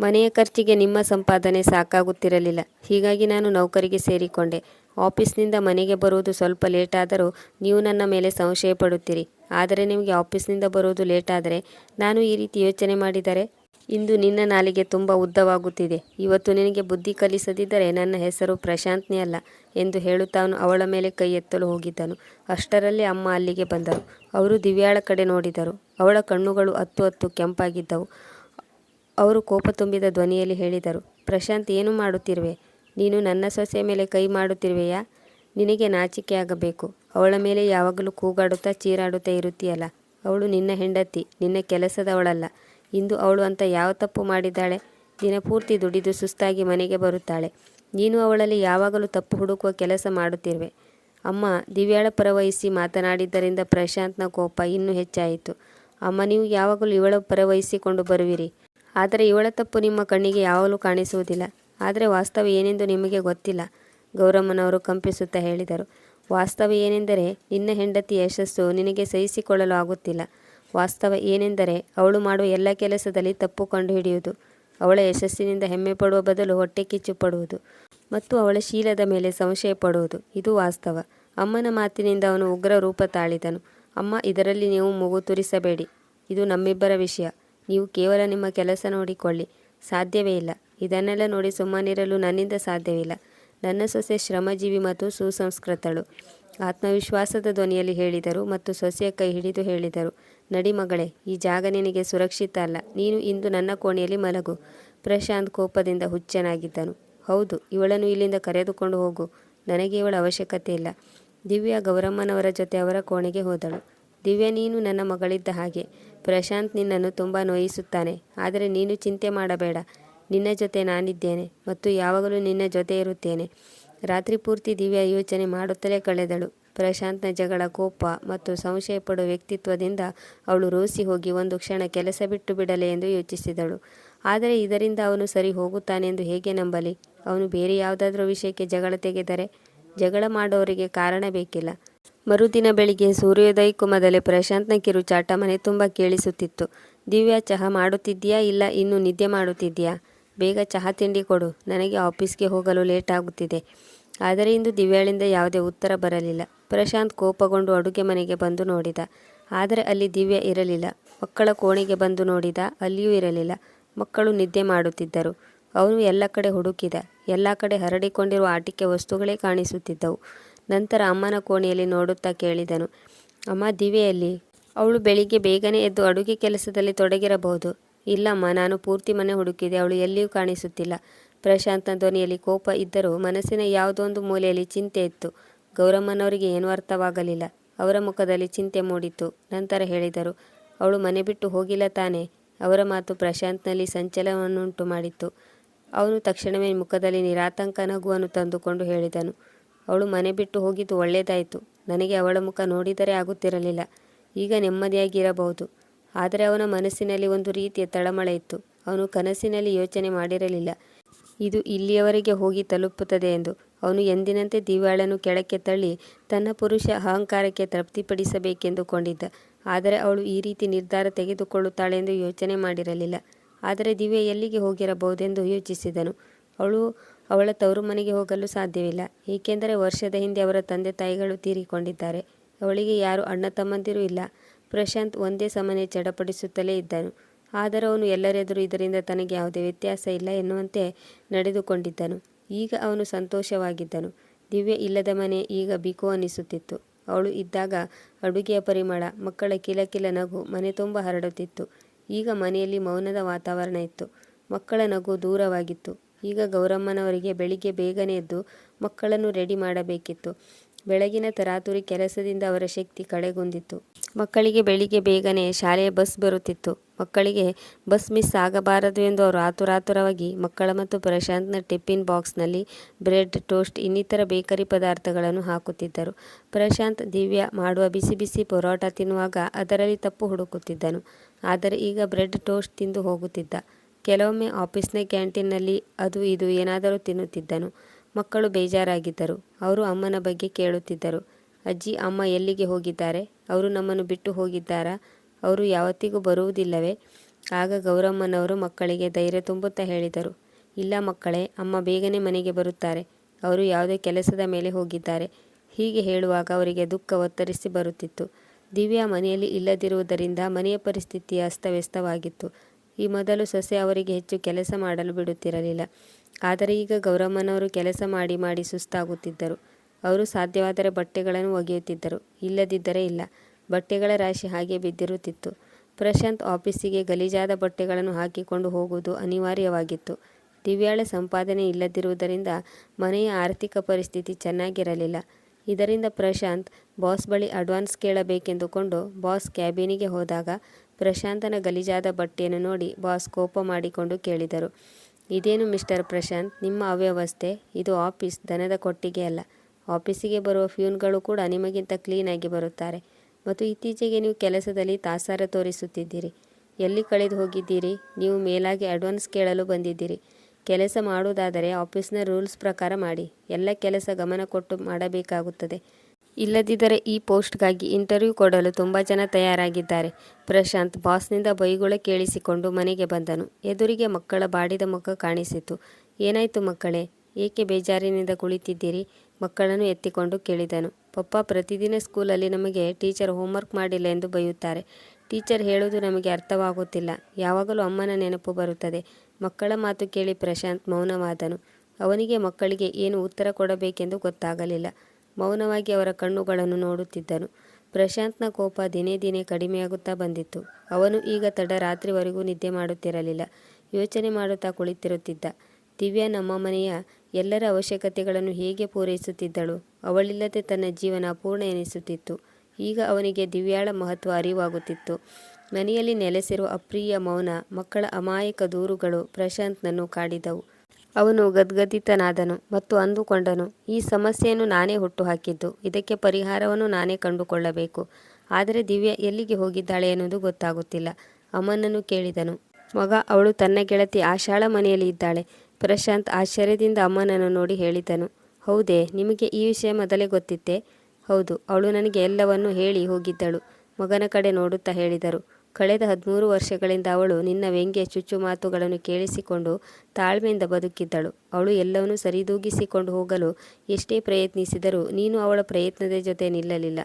ಮನೆಯ ಖರ್ಚಿಗೆ ನಿಮ್ಮ ಸಂಪಾದನೆ ಸಾಕಾಗುತ್ತಿರಲಿಲ್ಲ. ಹೀಗಾಗಿ ನಾನು ನೌಕರಿಗೆ ಸೇರಿಕೊಂಡೆ. ಆಫೀಸ್ನಿಂದ ಮನೆಗೆ ಬರುವುದು ಸ್ವಲ್ಪ ಲೇಟ್ ಆದರೂ ನೀವು ನನ್ನ ಮೇಲೆ ಸಂಶಯ ಪಡುತ್ತೀರಿ. ಆದರೆ ನಿಮಗೆ ಆಫೀಸ್ನಿಂದ ಬರುವುದು ಲೇಟ್ ಆದರೆ ನಾನು ಈ ರೀತಿ ಯೋಚನೆ ಮಾಡಿದರೆ ಇಂದು ನಿನ್ನ ನಾಲಿಗೆ ತುಂಬ ಉದ್ದವಾಗುತ್ತಿದೆ. ಇವತ್ತು ನಿನಗೆ ಬುದ್ಧಿ ಕಲಿಸದಿದ್ದರೆ ನನ್ನ ಹೆಸರು ಪ್ರಶಾಂತ್ನೇ ಅಲ್ಲ ಎಂದು ಹೇಳುತ್ತಾನು. ಅವಳ ಮೇಲೆ ಕೈ ಎತ್ತಲು ಹೋಗಿದ್ದನು. ಅಷ್ಟರಲ್ಲಿ ಅಮ್ಮ ಅಲ್ಲಿಗೆ ಬಂದರು. ಅವರು ದಿವ್ಯಾಳ ಕಡೆ ನೋಡಿದರು. ಅವಳ ಕಣ್ಣುಗಳು ಹತ್ತು ಹತ್ತು ಕೆಂಪಾಗಿದ್ದವು. ಅವರು ಕೋಪ ತುಂಬಿದ ಧ್ವನಿಯಲ್ಲಿ ಹೇಳಿದರು, ಪ್ರಶಾಂತ್, ಏನು ಮಾಡುತ್ತಿರುವೆ? ನೀನು ನನ್ನ ಸೊಸೆಯ ಮೇಲೆ ಕೈ ಮಾಡುತ್ತಿರುವೆಯಾ? ನಿನಗೆ ನಾಚಿಕೆ ಆಗಬೇಕು. ಅವಳ ಮೇಲೆ ಯಾವಾಗಲೂ ಕೂಗಾಡುತ್ತಾ ಚೀರಾಡುತ್ತಾ ಇರುತ್ತೀಯಲ್ಲ? ಅವಳು ನಿನ್ನ ಹೆಂಡತಿ, ನಿನ್ನ ಕೆಲಸದವಳಲ್ಲ. ಇಂದು ಅವಳು ಅಂತ ಯಾವ ತಪ್ಪು ಮಾಡಿದ್ದಾಳೆ? ದಿನಪೂರ್ತಿ ದುಡಿದು ಸುಸ್ತಾಗಿ ಮನೆಗೆ ಬರುತ್ತಾಳೆ. ನೀನು ಅವಳಲ್ಲಿ ಯಾವಾಗಲೂ ತಪ್ಪು ಹುಡುಕುವ ಕೆಲಸ ಮಾಡುತ್ತಿರುವೆ. ಅಮ್ಮ ದಿವ್ಯಾಳ ಪರವಹಿಸಿ ಮಾತನಾಡಿದ್ದರಿಂದ ಪ್ರಶಾಂತ್ನ ಕೋಪ ಇನ್ನೂ ಹೆಚ್ಚಾಯಿತು. ಅಮ್ಮ, ನೀವು ಯಾವಾಗಲೂ ಇವಳ ಪರವಹಿಸಿಕೊಂಡು ಬರುವಿರಿ. ಆದರೆ ಇವಳ ತಪ್ಪು ನಿಮ್ಮ ಕಣ್ಣಿಗೆ ಯಾವಾಗಲೂ ಕಾಣಿಸುವುದಿಲ್ಲ. ಆದರೆ ವಾಸ್ತವ ಏನೆಂದು ನಿಮಗೆ ಗೊತ್ತಿಲ್ಲ, ಗೌರಮ್ಮನವರು ಕಂಪಿಸುತ್ತಾ ಹೇಳಿದರು. ವಾಸ್ತವ ಏನೆಂದರೆ ನಿನ್ನ ಹೆಂಡತಿ ಯಶಸ್ಸು ನಿನಗೆ ಸಹಿಸಿಕೊಳ್ಳಲು ಆಗುತ್ತಿಲ್ಲ. ವಾಸ್ತವ ಏನೆಂದರೆ ಅವಳು ಮಾಡುವ ಎಲ್ಲ ಕೆಲಸದಲ್ಲಿ ತಪ್ಪು ಕಂಡುಹಿಡಿಯುವುದು. ಅವಳ ಯಶಸ್ಸಿನಿಂದ ಹೆಮ್ಮೆ ಪಡುವ ಬದಲು ಹೊಟ್ಟೆ ಕಿಚ್ಚು ಪಡುವುದು ಮತ್ತು ಅವಳ ಶೀಲದ ಮೇಲೆ ಸಂಶಯ ಪಡುವುದು. ಇದು ವಾಸ್ತವ. ಅಮ್ಮನ ಮಾತಿನಿಂದ ಅವನು ಉಗ್ರ ರೂಪ ತಾಳಿದನು. ಅಮ್ಮ, ಇದರಲ್ಲಿ ನೀವು ಮೂಗು ತುರಿಸಬೇಡಿ. ಇದು ನಮ್ಮಿಬ್ಬರ ವಿಷಯ. ನೀವು ಕೇವಲ ನಿಮ್ಮ ಕೆಲಸ ನೋಡಿಕೊಳ್ಳಿ. ಸಾಧ್ಯವೇ ಇಲ್ಲ. ಇದನ್ನೆಲ್ಲ ನೋಡಿ ಸುಮ್ಮನಿರಲು ನನ್ನಿಂದ ಸಾಧ್ಯವಿಲ್ಲ. ನನ್ನ ಸೊಸೆ ಶ್ರಮಜೀವಿ ಮತ್ತು ಸುಸಂಸ್ಕೃತಳು. ಆತ್ಮವಿಶ್ವಾಸದ ಧ್ವನಿಯಲ್ಲಿ ಹೇಳಿದರು ಮತ್ತು ಸೊಸೆಯ ಕೈ ಹಿಡಿದು ಹೇಳಿದರು, ನಡಿ ಮಗಳೇ, ಈ ಜಾಗ ನಿನಗೆ ಸುರಕ್ಷಿತ ಅಲ್ಲ. ನೀನು ಇಂದು ನನ್ನ ಕೋಣೆಯಲ್ಲಿ ಮಲಗು. ಪ್ರಶಾಂತ್ ಕೋಪದಿಂದ ಹುಚ್ಚನಾಗಿದ್ದನು. ಹೌದು, ಇವಳನ್ನು ಇಲ್ಲಿಂದ ಕರೆದುಕೊಂಡು ಹೋಗು. ನನಗೆ ಇವಳ ಅವಶ್ಯಕತೆ ಇಲ್ಲ. ದಿವ್ಯಾ ಗೌರಮ್ಮನವರ ಜೊತೆ ಅವರ ಕೋಣೆಗೆ ಹೋದಳು. ದಿವ್ಯಾ ನೀನು ನನ್ನ ಮಗಳಿದ್ದ ಹಾಗೆ. ಪ್ರಶಾಂತ್ ನಿನ್ನನ್ನು ತುಂಬ ನೋಯಿಸುತ್ತಾನೆ. ಆದರೆ ನೀನು ಚಿಂತೆ ಮಾಡಬೇಡ. ನಿನ್ನ ಜೊತೆ ನಾನಿದ್ದೇನೆ ಮತ್ತು ಯಾವಾಗಲೂ ನಿನ್ನ ಜೊತೆ ಇರುತ್ತೇನೆ. ರಾತ್ರಿ ಪೂರ್ತಿ ದಿವ್ಯ ಯೋಚನೆ ಮಾಡುತ್ತಲೇ ಕಳೆದಳು. ಪ್ರಶಾಂತ್ನ ಜಗಳ ಕೋಪ ಮತ್ತು ಸಂಶಯ ಪಡುವ ವ್ಯಕ್ತಿತ್ವದಿಂದ ಅವಳು ರೋಸಿ ಹೋಗಿ ಒಂದು ಕ್ಷಣ ಕೆಲಸ ಬಿಟ್ಟು ಬಿಡಲೆ ಎಂದು ಯೋಚಿಸಿದಳು. ಆದರೆ ಇದರಿಂದ ಅವನು ಸರಿ ಹೋಗುತ್ತಾನೆಂದು ಹೇಗೆ ನಂಬಲಿ? ಅವನು ಬೇರೆ ಯಾವುದಾದ್ರೂ ವಿಷಯಕ್ಕೆ ಜಗಳ ತೆಗೆದರೆ? ಜಗಳ ಮಾಡೋರಿಗೆ ಕಾರಣ ಬೇಕಿಲ್ಲ. ಮರುದಿನ ಬೆಳಿಗ್ಗೆ ಸೂರ್ಯೋದಯಕ್ಕೂ ಮೊದಲೇ ಪ್ರಶಾಂತ್ನ ಕಿರುಚಾಟ ಮನೆ ತುಂಬ ಕೇಳಿಸುತ್ತಿತ್ತು. ದಿವ್ಯಾ, ಚಹಾ ಮಾಡುತ್ತಿದ್ದೀಯಾ ಇಲ್ಲ ಇನ್ನು ನಿದ್ದೆ ಮಾಡುತ್ತಿದ್ದೀಯಾ? ಬೇಗ ಚಹಾ ತಿಂಡಿ ಕೊಡು. ನನಗೆ ಆಫೀಸ್ಗೆ ಹೋಗಲು ಲೇಟ್ ಆಗುತ್ತಿದೆ. ಆದರೆ ಇಂದು ದಿವ್ಯಾಳಿಂದ ಯಾವುದೇ ಉತ್ತರ ಬರಲಿಲ್ಲ. ಪ್ರಶಾಂತ್ ಕೋಪಗೊಂಡು ಅಡುಗೆ ಮನೆಗೆ ಬಂದು ನೋಡಿದ. ಆದರೆ ಅಲ್ಲಿ ದಿವ್ಯಾ ಇರಲಿಲ್ಲ. ಮಕ್ಕಳ ಕೋಣೆಗೆ ಬಂದು ನೋಡಿದ. ಅಲ್ಲಿಯೂ ಇರಲಿಲ್ಲ. ಮಕ್ಕಳು ನಿದ್ದೆ ಮಾಡುತ್ತಿದ್ದರು. ಅವನು ಎಲ್ಲ ಕಡೆ ಹುಡುಕಿದ. ಎಲ್ಲ ಕಡೆ ಹರಡಿಕೊಂಡಿರುವ ಆಟಿಕೆ ವಸ್ತುಗಳೇ ಕಾಣಿಸುತ್ತಿದ್ದವು. ನಂತರ ಅಮ್ಮನ ಕೋಣೆಯಲ್ಲಿ ನೋಡುತ್ತಾ ಕೇಳಿದನು, ಅಮ್ಮ, ದಿವೆಯಲ್ಲಿ. ಅವಳು ಬೆಳಿಗ್ಗೆ ಬೇಗನೆ ಎದ್ದು ಅಡುಗೆ ಕೆಲಸದಲ್ಲಿ ತೊಡಗಿರಬಹುದು. ಇಲ್ಲಮ್ಮ, ನಾನು ಪೂರ್ತಿ ಮನೆ ಹುಡುಕಿದೆ, ಅವಳು ಎಲ್ಲಿಯೂ ಕಾಣಿಸುತ್ತಿಲ್ಲ. ಪ್ರಶಾಂತನ ಧ್ವನಿಯಲ್ಲಿ ಕೋಪ ಇದ್ದರೂ ಮನಸ್ಸಿನ ಯಾವುದೊಂದು ಮೂಲೆಯಲ್ಲಿ ಚಿಂತೆ ಇತ್ತು. ಗೌರಮ್ಮನವರಿಗೆ ಏನೂ ಅರ್ಥವಾಗಲಿಲ್ಲ. ಅವರ ಮುಖದಲ್ಲಿ ಚಿಂತೆ ಮೂಡಿತು ನಂತರ ಹೇಳಿದರು, ಅವಳು ಮನೆ ಬಿಟ್ಟು ಹೋಗಿಲ್ಲ ತಾನೆ. ಅವರ ಮಾತು ಪ್ರಶಾಂತ್ನಲ್ಲಿ ಸಂಚಲನವನ್ನುಂಟು ಮಾಡಿತ್ತು. ಅವನು ತಕ್ಷಣವೇ ಮುಖದಲ್ಲಿ ನಿರಾತಂಕ ನಗುವನ್ನು ತಂದುಕೊಂಡು ಹೇಳಿದನು. ಅವಳು ಮನೆ ಬಿಟ್ಟು ಹೋಗಿದ್ದು ಒಳ್ಳೆಯದಾಯಿತು ನನಗೆ ಅವಳ ಮುಖ ನೋಡಿದರೆ ಆಗುತ್ತಿರಲಿಲ್ಲ. ಈಗ ನೆಮ್ಮದಿಯಾಗಿರಬಹುದು. ಆದರೆ ಅವನ ಮನಸ್ಸಿನಲ್ಲಿ ಒಂದು ರೀತಿಯ ತಳಮಳ ಇತ್ತು. ಅವನು ಕನಸಿನಲ್ಲಿ ಯೋಚನೆ ಮಾಡಿರಲಿಲ್ಲ. ಇದು ಇಲ್ಲಿಯವರೆಗೆ ಹೋಗಿ ತಲುಪುತ್ತದೆ ಎಂದು. ಅವನು ಎಂದಿನಂತೆ ದಿವ್ಯಾಳನ್ನು ಕೆಳಕ್ಕೆ ತಳ್ಳಿ ತನ್ನ ಪುರುಷ ಅಹಂಕಾರಕ್ಕೆ ತೃಪ್ತಿಪಡಿಸಬೇಕೆಂದುಕೊಂಡಿದ್ದ. ಆದರೆ ಅವಳು ಈ ರೀತಿ ನಿರ್ಧಾರ ತೆಗೆದುಕೊಳ್ಳುತ್ತಾಳೆಂದು ಯೋಚನೆ ಮಾಡಿರಲಿಲ್ಲ. ಆದರೆ ದಿವ್ಯ ಎಲ್ಲಿಗೆ ಹೋಗಿರಬಹುದೆಂದು ಯೋಚಿಸಿದನು. ಅವಳು ಅವಳ ತವರು ಮನೆಗೆ ಹೋಗಲು ಸಾಧ್ಯವಿಲ್ಲ. ಏಕೆಂದರೆ ವರ್ಷದ ಹಿಂದೆ ಅವರ ತಂದೆ ತಾಯಿಗಳು ತೀರಿಕೊಂಡಿದ್ದಾರೆ. ಅವಳಿಗೆ ಯಾರು ಅಣ್ಣ ತಮ್ಮಂದಿರೂ ಇಲ್ಲ. ಪ್ರಶಾಂತ್ ಒಂದೇ ಸಮನೆ ಚಡಪಡಿಸುತ್ತಲೇ ಇದ್ದನು. ಆದರೆ ಅವನು ಎಲ್ಲರೆದುರು ಇದರಿಂದ ತನಗೆ ಯಾವುದೇ ವ್ಯತ್ಯಾಸ ಇಲ್ಲ ಎನ್ನುವಂತೆ ನಡೆದುಕೊಂಡಿದ್ದನು. ಈಗ ಅವನು ಸಂತೋಷವಾಗಿದ್ದನು. ದಿವ್ಯ ಇಲ್ಲದ ಮನೆ ಈಗ ಬಿಕೋ ಅನಿಸುತ್ತಿತ್ತು ಅವಳು ಇದ್ದಾಗ ಅಡುಗೆಯ ಪರಿಮಳ, ಮಕ್ಕಳ ಕಿಲಕಿಲ ನಗು, ಮನೆ ತುಂಬ ಹರಡುತ್ತಿತ್ತು. ಈಗ ಮನೆಯಲ್ಲಿ ಮೌನದ ವಾತಾವರಣ ಇತ್ತು. ಮಕ್ಕಳ ನಗು ದೂರವಾಗಿತ್ತು. ಈಗ ಗೌರಮ್ಮನವರಿಗೆ ಬೆಳಿಗ್ಗೆ ಬೇಗನೆ ಎದ್ದು ಮಕ್ಕಳನ್ನು ರೆಡಿ ಮಾಡಬೇಕಿತ್ತು. ಬೆಳಗಿನ ತರಾತುರಿ ಕೆಲಸದಿಂದ ಅವರ ಶಕ್ತಿ ಕಳೆಗುಂದಿತ್ತು ಮಕ್ಕಳಿಗೆ ಬೆಳಿಗ್ಗೆ ಬೇಗನೆ ಶಾಲೆಯ ಬಸ್ ಬರುತ್ತಿತ್ತು. ಮಕ್ಕಳಿಗೆ ಬಸ್ ಮಿಸ್ ಆಗಬಾರದು ಎಂದು ಅವರು ಆತುರಾತುರವಾಗಿ ಮಕ್ಕಳ ಮತ್ತು ಪ್ರಶಾಂತ್ನ ಟಿಫಿನ್ ಬಾಕ್ಸ್ನಲ್ಲಿ ಬ್ರೆಡ್, ಟೋಸ್ಟ್, ಇನ್ನಿತರ ಬೇಕರಿ ಪದಾರ್ಥಗಳನ್ನು ಹಾಕುತ್ತಿದ್ದರು. ಪ್ರಶಾಂತ್, ದಿವ್ಯ ಮಾಡುವ ಬಿಸಿ ಬಿಸಿ ಪೊರೋಟ ತಿನ್ನುವಾಗ ಅದರಲ್ಲಿ ತಪ್ಪು ಹುಡುಕುತ್ತಿದ್ದನು. ಆದರೆ ಈಗ ಬ್ರೆಡ್, ಟೋಸ್ಟ್ ತಿಂದು ಹೋಗುತ್ತಿದ್ದ. ಕೆಲವೊಮ್ಮೆ ಆಫೀಸ್ನ ಕ್ಯಾಂಟೀನ್ನಲ್ಲಿ ಅದು ಇದು ಏನಾದರೂ ತಿನ್ನುತ್ತಿದ್ದನು. ಮಕ್ಕಳು ಬೇಜಾರಾಗಿದ್ದರು. ಅವರು ಅಮ್ಮನ ಬಗ್ಗೆ ಕೇಳುತ್ತಿದ್ದರು. ಅಜ್ಜಿ, ಅಮ್ಮ ಎಲ್ಲಿಗೆ ಹೋಗಿದ್ದಾರೆ? ಅವರು ನಮ್ಮನ್ನು ಬಿಟ್ಟು ಹೋಗಿದ್ದಾರಾ? ಅವರು ಯಾವತ್ತಿಗೂ ಬರುವುದಿಲ್ಲವೇ? ಆಗ ಗೌರಮ್ಮನವರು ಮಕ್ಕಳಿಗೆ ಧೈರ್ಯ ತುಂಬುತ್ತಾ ಹೇಳಿದರು. ಇಲ್ಲ ಮಕ್ಕಳೇ, ಅಮ್ಮ ಬೇಗನೆ ಮನೆಗೆ ಬರುತ್ತಾರೆ. ಅವರು ಯಾವುದೇ ಕೆಲಸದ ಮೇಲೆ ಹೋಗಿದ್ದಾರೆ. ಹೀಗೆ ಹೇಳುವಾಗ ಅವರಿಗೆ ದುಃಖ ಒತ್ತರಿಸಿ ಬರುತ್ತಿತ್ತು. ದಿವ್ಯಾ ಮನೆಯಲ್ಲಿ ಇಲ್ಲದಿರುವುದರಿಂದ ಮನೆಯ ಪರಿಸ್ಥಿತಿ ಅಸ್ತವ್ಯಸ್ತವಾಗಿತ್ತು. ಈ ಮೊದಲು ಸೊಸೆ ಅವರಿಗೆ ಹೆಚ್ಚು ಕೆಲಸ ಮಾಡಲು ಬಿಡುತ್ತಿರಲಿಲ್ಲ. ಆದರೆ ಈಗ ಗೌರಮ್ಮನವರು ಕೆಲಸ ಮಾಡಿ ಮಾಡಿ ಸುಸ್ತಾಗುತ್ತಿದ್ದರು. ಅವರು ಸಾಧ್ಯವಾದರೆ ಬಟ್ಟೆಗಳನ್ನು ಒಗೆಯುತ್ತಿದ್ದರು. ಇಲ್ಲದಿದ್ದರೆ ಇಲ್ಲ. ಬಟ್ಟೆಗಳ ರಾಶಿ ಹಾಗೆ ಬಿದ್ದಿರುತ್ತಿತ್ತು. ಪ್ರಶಾಂತ್ ಆಫೀಸಿಗೆ ಗಲೀಜಾದ ಬಟ್ಟೆಗಳನ್ನು ಹಾಕಿಕೊಂಡು ಹೋಗುವುದು ಅನಿವಾರ್ಯವಾಗಿತ್ತು. ದಿವ್ಯಾಳ ಸಂಪಾದನೆ ಇಲ್ಲದಿರುವುದರಿಂದ ಮನೆಯ ಆರ್ಥಿಕ ಪರಿಸ್ಥಿತಿ ಚೆನ್ನಾಗಿರಲಿಲ್ಲ. ಇದರಿಂದ ಪ್ರಶಾಂತ್, ಬಾಸ್ ಬಳಿ ಅಡ್ವಾನ್ಸ್ ಕೇಳಬೇಕೆಂದುಕೊಂಡು ಬಾಸ್ ಕ್ಯಾಬಿನಿಗೆ ಹೋದಾಗ ಪ್ರಶಾಂತನ ಗಲೀಜಾದ ಬಟ್ಟೆಯನ್ನು ನೋಡಿ ಬಾಸ್ ಕೋಪ ಮಾಡಿಕೊಂಡು ಕೇಳಿದರು. ಇದೇನು ಮಿಸ್ಟರ್ ಪ್ರಶಾಂತ್? ನಿಮ್ಮ ಅವ್ಯವಸ್ಥೆ? ಇದು ಆಫೀಸ್, ದನದ ಕೊಟ್ಟಿಗೆ ಅಲ್ಲ. ಆಫೀಸಿಗೆ ಬರುವ ಫ್ಯೂನ್ಗಳು ಕೂಡ ನಿಮಗಿಂತ ಕ್ಲೀನಾಗಿ ಬರುತ್ತಾರೆ. ಮತ್ತು ಇತ್ತೀಚೆಗೆ ನೀವು ಕೆಲಸದಲ್ಲಿ ತಾಸಾರ ತೋರಿಸುತ್ತಿದ್ದೀರಿ. ಎಲ್ಲಿ ಕಳೆದು ಹೋಗಿದ್ದೀರಿ? ನೀವು ಮೇಲಾಗಿ ಅಡ್ವಾನ್ಸ್ ಕೇಳಲು ಬಂದಿದ್ದೀರಿ. ಕೆಲಸ ಮಾಡುವುದಾದರೆ ಆಫೀಸ್ನ ರೂಲ್ಸ್ ಪ್ರಕಾರ ಮಾಡಿ. ಎಲ್ಲ ಕೆಲಸ ಗಮನ ಕೊಟ್ಟು ಮಾಡಬೇಕಾಗುತ್ತದೆ. ಇಲ್ಲದಿದ್ದರೆ ಈ ಪೋಸ್ಟ್ಗಾಗಿ ಇಂಟರ್ವ್ಯೂ ಕೊಡಲು ತುಂಬ ಜನ ತಯಾರಾಗಿದ್ದಾರೆ. ಪ್ರಶಾಂತ್ ಬಾಸ್ನಿಂದ ಬೈಗುಳ ಕೇಳಿಸಿಕೊಂಡು ಮನೆಗೆ ಬಂದನು. ಎದುರಿಗೆ ಮಕ್ಕಳ ಬಾಡಿದ ಮುಖ ಕಾಣಿಸಿತು. ಏನಾಯಿತು ಮಕ್ಕಳೇ? ಏಕೆ ಬೇಜಾರಿನಿಂದ ಕುಳಿತಿದ್ದೀರಿ? ಮಕ್ಕಳನ್ನು ಎತ್ತಿಕೊಂಡು ಕೇಳಿದನು. ಪಪ್ಪ, ಪ್ರತಿದಿನ ಸ್ಕೂಲಲ್ಲಿ ನಮಗೆ ಟೀಚರ್ ಹೋಮ್ವರ್ಕ್ ಮಾಡಿಲ್ಲ ಎಂದು ಬೈಯುತ್ತಾರೆ. ಟೀಚರ್ ಹೇಳುವುದು ನಮಗೆ ಅರ್ಥವಾಗುತ್ತಿಲ್ಲ. ಯಾವಾಗಲೂ ಅಮ್ಮನ ನೆನಪು ಬರುತ್ತದೆ. ಮಕ್ಕಳ ಮಾತು ಕೇಳಿ ಪ್ರಶಾಂತ್ ಮೌನವಾದನು. ಅವನಿಗೆ ಮಕ್ಕಳಿಗೆ ಏನು ಉತ್ತರ ಕೊಡಬೇಕೆಂದು ಗೊತ್ತಾಗಲಿಲ್ಲ. ಮೌನವಾಗಿ ಅವರ ಕಣ್ಣುಗಳನ್ನು ನೋಡುತ್ತಿದ್ದನು. ಪ್ರಶಾಂತ್ನ ಕೋಪ ದಿನೇ ದಿನೇ ಕಡಿಮೆಯಾಗುತ್ತಾ ಬಂದಿತ್ತು. ಅವನು ಈಗ ತಡರಾತ್ರಿವರೆಗೂ ನಿದ್ದೆ ಮಾಡುತ್ತಿರಲಿಲ್ಲ. ಯೋಚನೆ ಮಾಡುತ್ತಾ ಕುಳಿತಿರುತ್ತಿದ್ದ. ದಿವ್ಯಾ ನಮ್ಮ ಮನೆಯ ಎಲ್ಲರ ಅವಶ್ಯಕತೆಗಳನ್ನು ಹೇಗೆ ಪೂರೈಸುತ್ತಿದ್ದಳು? ಅವಳಿಲ್ಲದೆ ತನ್ನ ಜೀವನ ಅಪೂರ್ಣ ಎನಿಸುತ್ತಿತ್ತು. ಈಗ ಅವನಿಗೆ ದಿವ್ಯಾಳ ಮಹತ್ವ ಅರಿವಾಗುತ್ತಿತ್ತು. ಮನೆಯಲ್ಲಿ ನೆಲೆಸಿರುವ ಅಪ್ರಿಯ ಮೌನ, ಮಕ್ಕಳ ಅಮಾಯಕ ದೂರುಗಳು ಪ್ರಶಾಂತ್ನನ್ನು ಕಾಡಿದವು. ಅವನು ಗದ್ಗದಿತನಾದನು ಮತ್ತು ಅಂದುಕೊಂಡನು, ಈ ಸಮಸ್ಯೆಯನ್ನು ನಾನೇ ಹುಟ್ಟುಹಾಕಿದ್ದು, ಇದಕ್ಕೆ ಪರಿಹಾರವನ್ನು ನಾನೇ ಕಂಡುಕೊಳ್ಳಬೇಕು. ಆದರೆ ದಿವ್ಯ ಎಲ್ಲಿಗೆ ಹೋಗಿದ್ದಾಳೆ ಎನ್ನುವುದು ಗೊತ್ತಾಗುತ್ತಿಲ್ಲ. ಅಮ್ಮನನ್ನು ಕೇಳಿದನು, ಮಗ, ಅವಳು ತನ್ನ ಗೆಳತಿ ಆಶಾಳ ಮನೆಯಲ್ಲಿ ಇದ್ದಾಳೆ. ಪ್ರಶಾಂತ್ ಆಶ್ಚರ್ಯದಿಂದ ಅಮ್ಮನನ್ನು ನೋಡಿ ಹೇಳಿದನು, ಹೌದೇ, ನಿಮಗೆ ಈ ವಿಷಯ ಮೊದಲೇ ಗೊತ್ತಿತ್ತೆ? ಹೌದು, ಅವಳು ನನಗೆ ಎಲ್ಲವನ್ನೂ ಹೇಳಿ ಹೋಗಿದ್ದಳು, ಮಗನ ಕಡೆ ನೋಡುತ್ತಾ ಹೇಳಿದರು. ಕಳೆದ ಹದಿಮೂರು ವರ್ಷಗಳಿಂದ ಅವಳು ನಿನ್ನ ವ್ಯಂಗ್ಯ ಚುಚ್ಚು ಮಾತುಗಳನ್ನು ಕೇಳಿಸಿಕೊಂಡು ತಾಳ್ಮೆಯಿಂದ ಬದುಕಿದ್ದಳು. ಅವಳು ಎಲ್ಲವನ್ನೂ ಸರಿದೂಗಿಸಿಕೊಂಡು ಹೋಗಲು ಎಷ್ಟೇ ಪ್ರಯತ್ನಿಸಿದರೂ ನೀನು ಅವಳ ಪ್ರಯತ್ನದ ಜೊತೆ ನಿಲ್ಲಲಿಲ್ಲ.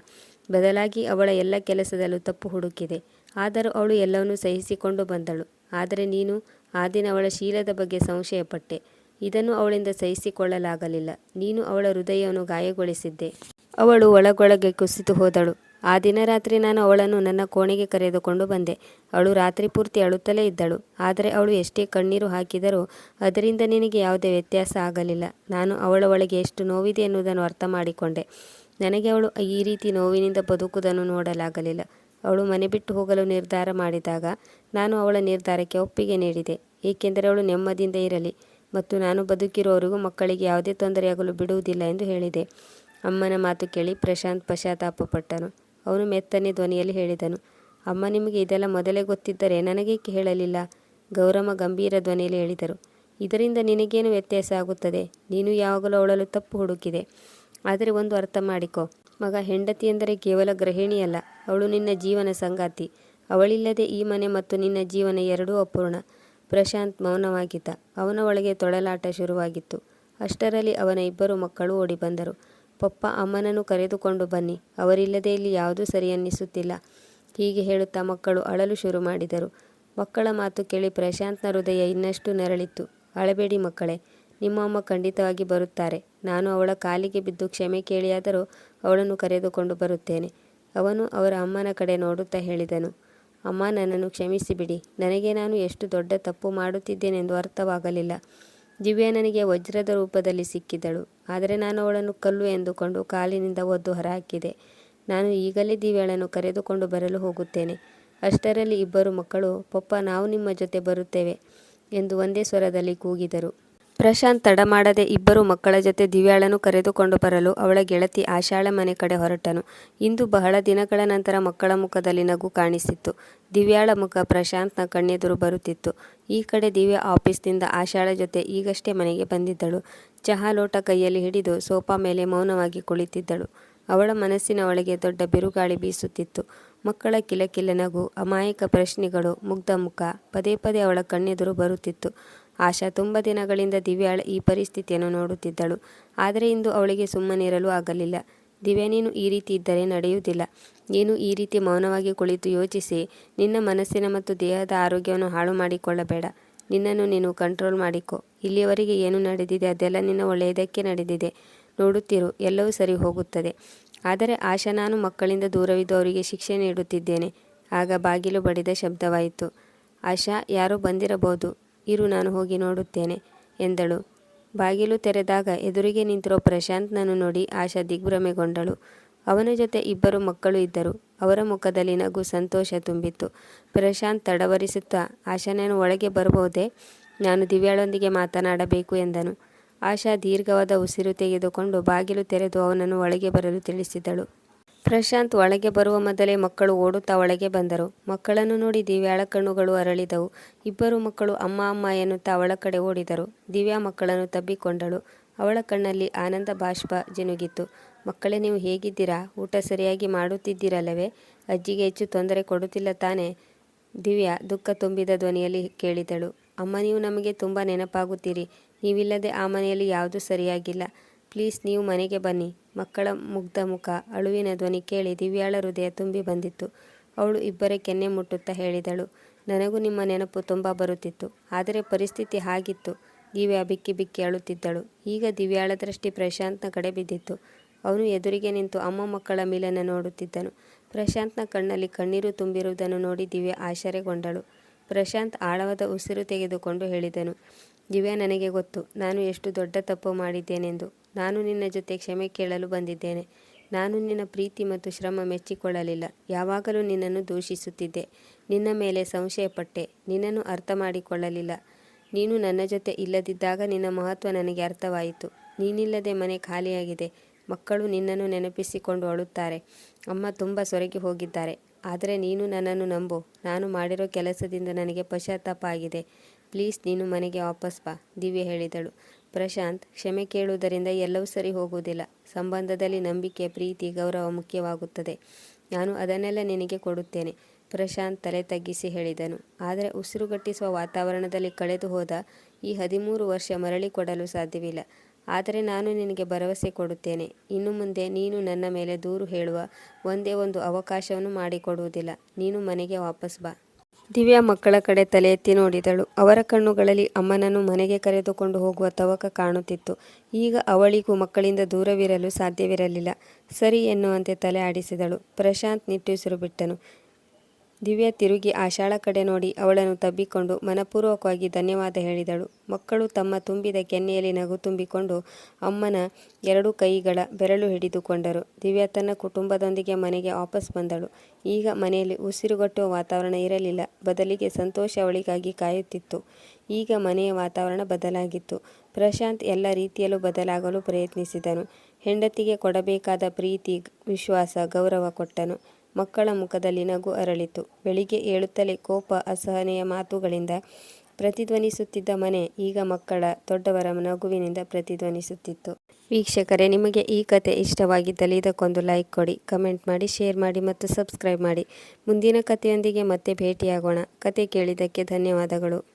ಬದಲಾಗಿ ಅವಳ ಎಲ್ಲ ಕೆಲಸದಲ್ಲೂ ತಪ್ಪು ಹುಡುಕಿದೆ. ಆದರೂ ಅವಳು ಎಲ್ಲವನ್ನೂ ಸಹಿಸಿಕೊಂಡು ಬಂದಳು. ಆದರೆ ನೀನು ಆ ದಿನ ಅವಳ ಶೀಲದ ಬಗ್ಗೆ ಸಂಶಯಪಟ್ಟೆ. ಇದನ್ನು ಅವಳಿಂದ ಸಹಿಸಿಕೊಳ್ಳಲಾಗಲಿಲ್ಲ. ನೀನು ಅವಳ ಹೃದಯವನ್ನು ಗಾಯಗೊಳಿಸಿದ್ದೆ. ಅವಳು ಒಳಗೊಳಗೆ ಕುಸಿತು ಹೋದಳು. ಆ ದಿನ ರಾತ್ರಿ ನಾನು ಅವಳನ್ನು ನನ್ನ ಕೋಣೆಗೆ ಕರೆದುಕೊಂಡು ಬಂದೆ. ಅವಳು ರಾತ್ರಿ ಪೂರ್ತಿ ಅಳುತ್ತಲೇ ಇದ್ದಳು. ಆದರೆ ಅವಳು ಎಷ್ಟೇ ಕಣ್ಣೀರು ಹಾಕಿದರೂ ಅದರಿಂದ ನಿನಗೆ ಯಾವುದೇ ವ್ಯತ್ಯಾಸ ಆಗಲಿಲ್ಲ. ನಾನು ಅವಳ ಒಳಗೆ ಎಷ್ಟು ನೋವಿದೆ ಎನ್ನುವುದನ್ನು ಅರ್ಥ ಮಾಡಿಕೊಂಡೆ ನನಗೆ ಅವಳು ಈ ರೀತಿ ನೋವಿನಿಂದ ಬದುಕುವುದನ್ನು ನೋಡಲಾಗಲಿಲ್ಲ. ಅವಳು ಮನೆ ಬಿಟ್ಟು ಹೋಗಲು ನಿರ್ಧಾರ ಮಾಡಿದಾಗ ನಾನು ಅವಳ ನಿರ್ಧಾರಕ್ಕೆ ಒಪ್ಪಿಗೆ ನೀಡಿದೆ. ಏಕೆಂದರೆ ಅವಳು ನೆಮ್ಮದಿಯಿಂದ ಇರಲಿ. ಮತ್ತು ನಾನು ಬದುಕಿರುವವರಿಗೂ ಮಕ್ಕಳಿಗೆ ಯಾವುದೇ ತೊಂದರೆಯಾಗಲು ಬಿಡುವುದಿಲ್ಲ ಎಂದು ಹೇಳಿದೆ. ಅಮ್ಮನ ಮಾತು ಕೇಳಿ ಪ್ರಶಾಂತ್ ಪಶ್ಚಾತ್ತಾಪಪಟ್ಟನು ಅವನು ಮೆತ್ತನೆ ಧ್ವನಿಯಲ್ಲಿ ಹೇಳಿದನು, ಅಮ್ಮ, ನಿಮಗೆ ಇದೆಲ್ಲ ಮೊದಲೇ ಗೊತ್ತಿದ್ದರೆ ನನಗೇಕೆ ಹೇಳಲಿಲ್ಲ? ಗೌರಮ್ಮ ಗಂಭೀರ ಧ್ವನಿಯಲ್ಲಿ ಹೇಳಿದರು, ಇದರಿಂದ ನಿನಗೇನು ವ್ಯತ್ಯಾಸ ಆಗುತ್ತದೆ? ನೀನು ಯಾವಾಗಲೂ ಅವಳಲು ತಪ್ಪು ಹುಡುಕಿದೆ. ಆದರೆ ಒಂದು ಅರ್ಥ ಮಾಡಿಕೊ. ಮಗ ಹೆಂಡತಿ ಎಂದರೆ ಕೇವಲ ಗೃಹಿಣಿಯಲ್ಲ, ಅವಳು ನಿನ್ನ ಜೀವನ ಸಂಗಾತಿ. ಅವಳಿಲ್ಲದೆ ಈ ಮನೆ ಮತ್ತು ನಿನ್ನ ಜೀವನ ಎರಡೂ ಅಪೂರ್ಣ. ಪ್ರಶಾಂತ್ ಮೌನವಾಗಿದ್ದ. ಅವನ ಒಳಗೆ ತೊಳಲಾಟ ಶುರುವಾಗಿತ್ತು. ಅಷ್ಟರಲ್ಲಿ ಅವನ ಇಬ್ಬರು ಮಕ್ಕಳು ಓಡಿ ಬಂದರು. ಪಪ್ಪ ಅಮ್ಮನನ್ನು ಕರೆದುಕೊಂಡು ಬನ್ನಿ, ಅವರಿಲ್ಲದೆ ಇಲ್ಲಿ ಯಾವುದೂ ಸರಿ ಅನ್ನಿಸುತ್ತಿಲ್ಲ ಹೀಗೆ ಹೇಳುತ್ತಾ ಮಕ್ಕಳು ಅಳಲು ಶುರು ಮಾಡಿದರು. ಮಕ್ಕಳ ಮಾತು ಕೇಳಿ ಪ್ರಶಾಂತ್ನ ಹೃದಯ ಇನ್ನಷ್ಟು ನೆರಳಿತ್ತು. ಅಳಬೇಡಿ ಮಕ್ಕಳೇ, ನಿಮ್ಮ ಅಮ್ಮ ಖಂಡಿತವಾಗಿ ಬರುತ್ತಾರೆ. ನಾನು ಅವಳ ಕಾಲಿಗೆ ಬಿದ್ದು ಕ್ಷಮೆ ಕೇಳಿಯಾದರೂ ಅವಳನ್ನು ಕರೆದುಕೊಂಡು ಬರುತ್ತೇನೆ. ಅವನು ಅವರ ಅಮ್ಮನ ಕಡೆ ನೋಡುತ್ತಾ ಹೇಳಿದನು. ಅಮ್ಮ ನನ್ನನ್ನು ಕ್ಷಮಿಸಿಬಿಡಿ. ನನಗೆ ನಾನು ಎಷ್ಟು ದೊಡ್ಡ ತಪ್ಪು ಮಾಡುತ್ತಿದ್ದೇನೆಂದು ಅರ್ಥವಾಗಲಿಲ್ಲ. ದಿವ್ಯಾ ನನಗೆ ವಜ್ರದ ರೂಪದಲ್ಲಿ ಸಿಕ್ಕಿದಳು. ಆದರೆ ನಾನು ಅವಳನ್ನು ಕಲ್ಲು ಎಂದುಕೊಂಡು ಕಾಲಿನಿಂದ ಒದ್ದು ಹೊರಹಾಕಿದೆ. ನಾನು ಈಗಲೇ ದಿವ್ಯಾಳನ್ನು ಕರೆದುಕೊಂಡು ಬರಲು ಹೋಗುತ್ತೇನೆ. ಅಷ್ಟರಲ್ಲಿ ಇಬ್ಬರು ಮಕ್ಕಳು, ಪಪ್ಪ, ನಾವು ನಿಮ್ಮ ಜೊತೆ ಬರುತ್ತೇವೆ ಎಂದು ಒಂದೇ ಸ್ವರದಲ್ಲಿ ಕೂಗಿದರು. ಪ್ರಶಾಂತ್ ತಡಮಾಡದೆ ಇಬ್ಬರು ಮಕ್ಕಳ ಜೊತೆ ದಿವ್ಯಾಳನ್ನು ಕರೆದುಕೊಂಡು ಬರಲು ಅವಳ ಗೆಳತಿ ಆಶಾಳ ಮನೆ ಕಡೆ ಹೊರಟನು. ಇಂದು ಬಹಳ ದಿನಗಳ ನಂತರ ಮಕ್ಕಳ ಮುಖದಲ್ಲಿ ನಗು ಕಾಣಿಸಿತ್ತು. ದಿವ್ಯಾಳ ಮುಖ ಪ್ರಶಾಂತ್ನ ಕಣ್ಣೆದುರು ಬರುತ್ತಿತ್ತು. ಈ ಕಡೆ ದಿವ್ಯ ಆಫೀಸ್ನಿಂದ ಆಶಾಳ ಜೊತೆ ಈಗಷ್ಟೇ ಮನೆಗೆ ಬಂದಿದ್ದಳು. ಚಹಾ ಲೋಟ ಕೈಯಲ್ಲಿ ಹಿಡಿದು ಸೋಫಾ ಮೇಲೆ ಮೌನವಾಗಿ ಕುಳಿತಿದ್ದಳು. ಅವಳ ಮನಸ್ಸಿನ ಒಳಗೆ ದೊಡ್ಡ ಬಿರುಗಾಳಿ ಬೀಸುತ್ತಿತ್ತು. ಮಕ್ಕಳ ಕಿಲಕಿಲ ನಗು, ಅಮಾಯಕ ಪ್ರಶ್ನೆಗಳು, ಮುಗ್ಧ ಮುಖ, ಪದೇ ಪದೇ ಅವಳ ಕಣ್ಣೆದುರು ಬರುತ್ತಿತ್ತು. ಆಶಾ ತುಂಬ ದಿನಗಳಿಂದ ದಿವ್ಯಾಳ ಈ ಪರಿಸ್ಥಿತಿಯನ್ನು ನೋಡುತ್ತಿದ್ದಳು. ಆದರೆ ಇಂದು ಅವಳಿಗೆ ಸುಮ್ಮನಿರಲು ಆಗಲಿಲ್ಲ. ದಿವ್ಯಾ, ನೀನು ಈ ರೀತಿ ಇದ್ದರೆ ನಡೆಯುವುದಿಲ್ಲ. ನೀನು ಈ ರೀತಿ ಮೌನವಾಗಿ ಕುಳಿತು ಯೋಚಿಸಿ, ನಿನ್ನ ಮನಸ್ಸಿನ ಮತ್ತು ದೇಹದ ಆರೋಗ್ಯವನ್ನು ಹಾಳು ಮಾಡಿಕೊಳ್ಳಬೇಡ. ನಿನ್ನನ್ನು ನೀನು ಕಂಟ್ರೋಲ್ ಮಾಡಿಕೊ. ಇಲ್ಲಿಯವರೆಗೆ ಏನು ನಡೆದಿದೆ ಅದೆಲ್ಲ ನಿನ್ನ ಒಳ್ಳೆಯದಕ್ಕೆ ನಡೆದಿದೆ. ನೋಡುತ್ತಿರು, ಎಲ್ಲವೂ ಸರಿ ಹೋಗುತ್ತದೆ. ಆದರೆ ಆಶಾ, ನಾನು ಮಕ್ಕಳಿಂದ ದೂರವಿದ್ದು ಅವರಿಗೆ ಶಿಕ್ಷೆ ನೀಡುತ್ತಿದ್ದೇನೆ. ಆಗ ಬಾಗಿಲು ಬಡಿದ ಶಬ್ದವಾಯಿತು. ಆಶಾ, ಯಾರೋ ಬಂದಿರಬಹುದು? ಇರು, ನಾನು ಹೋಗಿ ನೋಡುತ್ತೇನೆ, ಎಂದಳು. ಬಾಗಿಲು ತೆರೆದಾಗ ಎದುರಿಗೆ ನಿಂತಿರೋ ಪ್ರಶಾಂತ್ನನ್ನು ನೋಡಿ ಆಶಾ ದಿಗ್ಭ್ರಮೆಗೊಂಡಳು. ಅವನ ಜೊತೆ ಇಬ್ಬರು ಮಕ್ಕಳು ಇದ್ದರು. ಅವರ ಮುಖದಲ್ಲಿ ನಗು ಸಂತೋಷ ತುಂಬಿತ್ತು. ಪ್ರಶಾಂತ್ ತಡವರಿಸುತ್ತಾ, ಆಶಾ, ನಾನು ಒಳಗೆ ಬರಬಹುದೇ? ನಾನು ದಿವ್ಯಾಳೊಂದಿಗೆ ಮಾತನಾಡಬೇಕು, ಎಂದನು. ಆಶಾ ದೀರ್ಘವಾದ ಉಸಿರು ತೆಗೆದುಕೊಂಡು ಬಾಗಿಲು ತೆರೆದು ಅವನನ್ನು ಒಳಗೆ ಬರಲು ತಿಳಿಸಿದಳು. ಪ್ರಶಾಂತ್ ಒಳಗೆ ಬರುವ ಮೊದಲೇ ಮಕ್ಕಳು ಓಡುತ್ತಾ ಒಳಗೆ ಬಂದರು. ಮಕ್ಕಳನ್ನು ನೋಡಿ ದಿವ್ಯಾಳ ಕಣ್ಣುಗಳು ಅರಳಿದವು. ಇಬ್ಬರು ಮಕ್ಕಳು ಅಮ್ಮ ಅಮ್ಮ ಎನ್ನುತ್ತಾ ಅವಳ ಕಡೆ ಓಡಿದರು. ದಿವ್ಯಾ ಮಕ್ಕಳನ್ನು ತಬ್ಬಿಕೊಂಡಳು. ಅವಳ ಕಣ್ಣಲ್ಲಿ ಆನಂದ ಬಾಷ್ಪ ಜಿನುಗಿತ್ತು. ಮಕ್ಕಳೇ, ನೀವು ಹೇಗಿದ್ದೀರಾ? ಊಟ ಸರಿಯಾಗಿ ಮಾಡುತ್ತಿದ್ದೀರಲ್ಲವೇ? ಅಜ್ಜಿಗೆ ಹೆಚ್ಚು ತೊಂದರೆ ಕೊಡುತ್ತಿಲ್ಲ ತಾನೇ? ದಿವ್ಯಾ ದುಃಖ ತುಂಬಿದ ಧ್ವನಿಯಲ್ಲಿ ಕೇಳಿದಳು. ಅಮ್ಮ, ನೀವು ನಮಗೆ ತುಂಬ ನೆನಪಾಗುತ್ತೀರಿ. ನೀವಿಲ್ಲದೆ ಆ ಮನೆಯಲ್ಲಿ ಯಾವುದೂ ಸರಿಯಾಗಿಲ್ಲ. ಪ್ಲೀಸ್ ನೀವು ಮನೆಗೆ ಬನ್ನಿ. ಮಕ್ಕಳ ಮುಗ್ಧ ಮುಖ. ಅಳುವಿನ ಧ್ವನಿ ಕೇಳಿ ದಿವ್ಯಾಳ ಹೃದಯ ತುಂಬಿ ಬಂದಿತ್ತು. ಅವಳು ಇಬ್ಬರೇ ಕೆನ್ನೆ ಮುಟ್ಟುತ್ತಾ ಹೇಳಿದಳು. ನನಗೂ ನಿಮ್ಮ ನೆನಪು ತುಂಬ ಬರುತ್ತಿತ್ತು. ಆದರೆ ಪರಿಸ್ಥಿತಿ ಹಾಗಿತ್ತು. ದಿವ್ಯಾ ಬಿಕ್ಕಿ ಬಿಕ್ಕಿ ಅಳುತ್ತಿದ್ದಳು. ಈಗ ದಿವ್ಯಾಳ ದೃಷ್ಟಿ ಪ್ರಶಾಂತ್ನ ಕಡೆ ಬಿದ್ದಿತ್ತು. ಅವನು ಎದುರಿಗೆ ನಿಂತು ಅಮ್ಮ ಮಕ್ಕಳ ಮಿಲನ ನೋಡುತ್ತಿದ್ದನು. ಪ್ರಶಾಂತ್ನ ಕಣ್ಣಲ್ಲಿ ಕಣ್ಣೀರು ತುಂಬಿರುವುದನ್ನು ನೋಡಿ ದಿವ್ಯಾ ಆಶ್ಚರ್ಯಗೊಂಡಳು. ಪ್ರಶಾಂತ್ ಆಳವಾದ ಉಸಿರು ತೆಗೆದುಕೊಂಡು ಹೇಳಿದನು. ದಿವ್ಯಾ ನನಗೆ ಗೊತ್ತು, ನಾನು ಎಷ್ಟು ದೊಡ್ಡ ತಪ್ಪು ಮಾಡಿದ್ದೇನೆಂದು. ನಾನು ನಿನ್ನ ಜೊತೆ ಕ್ಷಮೆ ಕೇಳಲು ಬಂದಿದ್ದೇನೆ. ನಾನು ನಿನ್ನ ಪ್ರೀತಿ ಮತ್ತು ಶ್ರಮ ಮೆಚ್ಚಿಕೊಳ್ಳಲಿಲ್ಲ. ಯಾವಾಗಲೂ ನಿನ್ನನ್ನು ದೂಷಿಸುತ್ತಿದ್ದೆ. ನಿನ್ನ ಮೇಲೆ ಸಂಶಯಪಟ್ಟೆ. ನಿನ್ನನ್ನು ಅರ್ಥ ಮಾಡಿಕೊಳ್ಳಲಿಲ್ಲ ನೀನು ನನ್ನ ಜೊತೆ ಇಲ್ಲದಿದ್ದಾಗ ನಿನ್ನ ಮಹತ್ವ ನನಗೆ ಅರ್ಥವಾಯಿತು. ನೀನಿಲ್ಲದೆ ಮನೆ ಖಾಲಿಯಾಗಿದೆ. ಮಕ್ಕಳು ನಿನ್ನನ್ನು ನೆನಪಿಸಿಕೊಂಡು ಅಳುತ್ತಾರೆ. ಅಮ್ಮ ತುಂಬ ಸೊರಗಿ ಹೋಗಿದ್ದಾರೆ. ಆದರೆ ನೀನು ನನ್ನನ್ನು ನಂಬು. ನಾನು ಮಾಡಿರೋ ಕೆಲಸದಿಂದ ನನಗೆ ಪಶ್ಚಾತ್ತಾಪ ಆಗಿದೆ. ಪ್ಲೀಸ್ ನೀನು ಮನೆಗೆ ವಾಪಸ್ ಬಾ, ದಿವ್ಯ ಹೇಳಿದಳು. ಪ್ರಶಾಂತ್, ಕ್ಷಮೆ ಕೇಳುವುದರಿಂದ ಎಲ್ಲವೂ ಸರಿ ಹೋಗುವುದಿಲ್ಲ. ಸಂಬಂಧದಲ್ಲಿ ನಂಬಿಕೆ, ಪ್ರೀತಿ, ಗೌರವ ಮುಖ್ಯವಾಗುತ್ತದೆ. ನಾನು ಅದನ್ನೆಲ್ಲ ನಿನಗೆ ಕೊಡುತ್ತೇನೆ, ಪ್ರಶಾಂತ್ ತಲೆ ತಗ್ಗಿಸಿ ಹೇಳಿದನು. ಆದರೆ ಉಸಿರುಗಟ್ಟಿಸುವ ವಾತಾವರಣದಲ್ಲಿ ಕಳೆದು ಹೋದ ಈ ಹದಿಮೂರು ವರ್ಷ ಮರಳಿ ಕೊಡಲು ಸಾಧ್ಯವಿಲ್ಲ. ಆದರೆ ನಾನು ನಿನಗೆ ಭರವಸೆ ಕೊಡುತ್ತೇನೆ. ಇನ್ನು ಮುಂದೆ ನೀನು ನನ್ನ ಮೇಲೆ ದೂರು ಹೇಳುವ ಒಂದೇ ಒಂದು ಅವಕಾಶವನ್ನು ಮಾಡಿಕೊಡುವುದಿಲ್ಲ. ನೀನು ಮನೆಗೆ ವಾಪಸ್ ಬಾ. ದಿವ್ಯಾ ಮಕ್ಕಳ ಕಡೆ ತಲೆ ಎತ್ತಿ ನೋಡಿದಳು. ಅವರ ಕಣ್ಣುಗಳಲ್ಲಿ ಅಮ್ಮನನ್ನು ಮನೆಗೆ ಕರೆದುಕೊಂಡು ಹೋಗುವ ತವಕ ಕಾಣುತ್ತಿತ್ತು. ಈಗ ಅವಳಿಗೂ ಮಕ್ಕಳಿಂದ ದೂರವಿರಲು ಸಾಧ್ಯವಿರಲಿಲ್ಲ. ಸರಿ ಎನ್ನುವಂತೆ ತಲೆ ಆಡಿಸಿದಳು. ಪ್ರಶಾಂತ್ ನಿಟ್ಟುಸಿರು ಬಿಟ್ಟನು. ದಿವ್ಯಾ ತಿರುಗಿ ಆಶಾಳ ಕಡೆ ನೋಡಿ ಅವಳನ್ನು ತಬ್ಬಿಕೊಂಡು ಮನಪೂರ್ವಕವಾಗಿ ಧನ್ಯವಾದ ಹೇಳಿದಳು. ಮಕ್ಕಳು ತಮ್ಮ ತುಂಬಿದ ಕೆನ್ನೆಯಲ್ಲಿ ನಗು ತುಂಬಿಕೊಂಡು ಅಮ್ಮನ ಎರಡು ಕೈಗಳ ಬೆರಳು ಹಿಡಿದುಕೊಂಡರು. ದಿವ್ಯ ತನ್ನ ಕುಟುಂಬದೊಂದಿಗೆ ಮನೆಗೆ ವಾಪಸ್ ಬಂದಳು. ಈಗ ಮನೆಯಲ್ಲಿ ಉಸಿರುಗಟ್ಟುವ ವಾತಾವರಣ ಇರಲಿಲ್ಲ. ಬದಲಿಗೆ ಸಂತೋಷ ಅವಳಿಗಾಗಿ ಕಾಯುತ್ತಿತ್ತು. ಈಗ ಮನೆಯ ವಾತಾವರಣ ಬದಲಾಗಿತ್ತು. ಪ್ರಶಾಂತ್ ಎಲ್ಲ ರೀತಿಯಲ್ಲೂ ಬದಲಾಗಲು ಪ್ರಯತ್ನಿಸಿದನು. ಹೆಂಡತಿಗೆ ಕೊಡಬೇಕಾದ ಪ್ರೀತಿ, ವಿಶ್ವಾಸ, ಗೌರವ ಕೊಟ್ಟನು. ಮಕ್ಕಳ ಮುಖದಲ್ಲಿ ನಗು ಅರಳಿತು. ಬೆಳಿಗ್ಗೆ ಏಳುತ್ತಲೇ ಕೋಪ, ಅಸಹನೆಯ ಮಾತುಗಳಿಂದ ಪ್ರತಿಧ್ವನಿಸುತ್ತಿದ್ದ ಮನೆ ಈಗ ಮಕ್ಕಳ ದೊಡ್ಡವರ ನಗುವಿನಿಂದ ಪ್ರತಿಧ್ವನಿಸುತ್ತಿತ್ತು. ವೀಕ್ಷಕರೇ, ನಿಮಗೆ ಈ ಕತೆ ಇಷ್ಟವಾಗಿದ್ದಲ್ಲಿ ಇದಕ್ಕೊಂದು ಲೈಕ್ ಕೊಡಿ, ಕಮೆಂಟ್ ಮಾಡಿ, ಶೇರ್ ಮಾಡಿ ಮತ್ತು ಸಬ್ಸ್ಕ್ರೈಬ್ ಮಾಡಿ. ಮುಂದಿನ ಕಥೆಯೊಂದಿಗೆ ಮತ್ತೆ ಭೇಟಿಯಾಗೋಣ. ಕತೆ ಕೇಳಿದ್ದಕ್ಕೆ ಧನ್ಯವಾದಗಳು.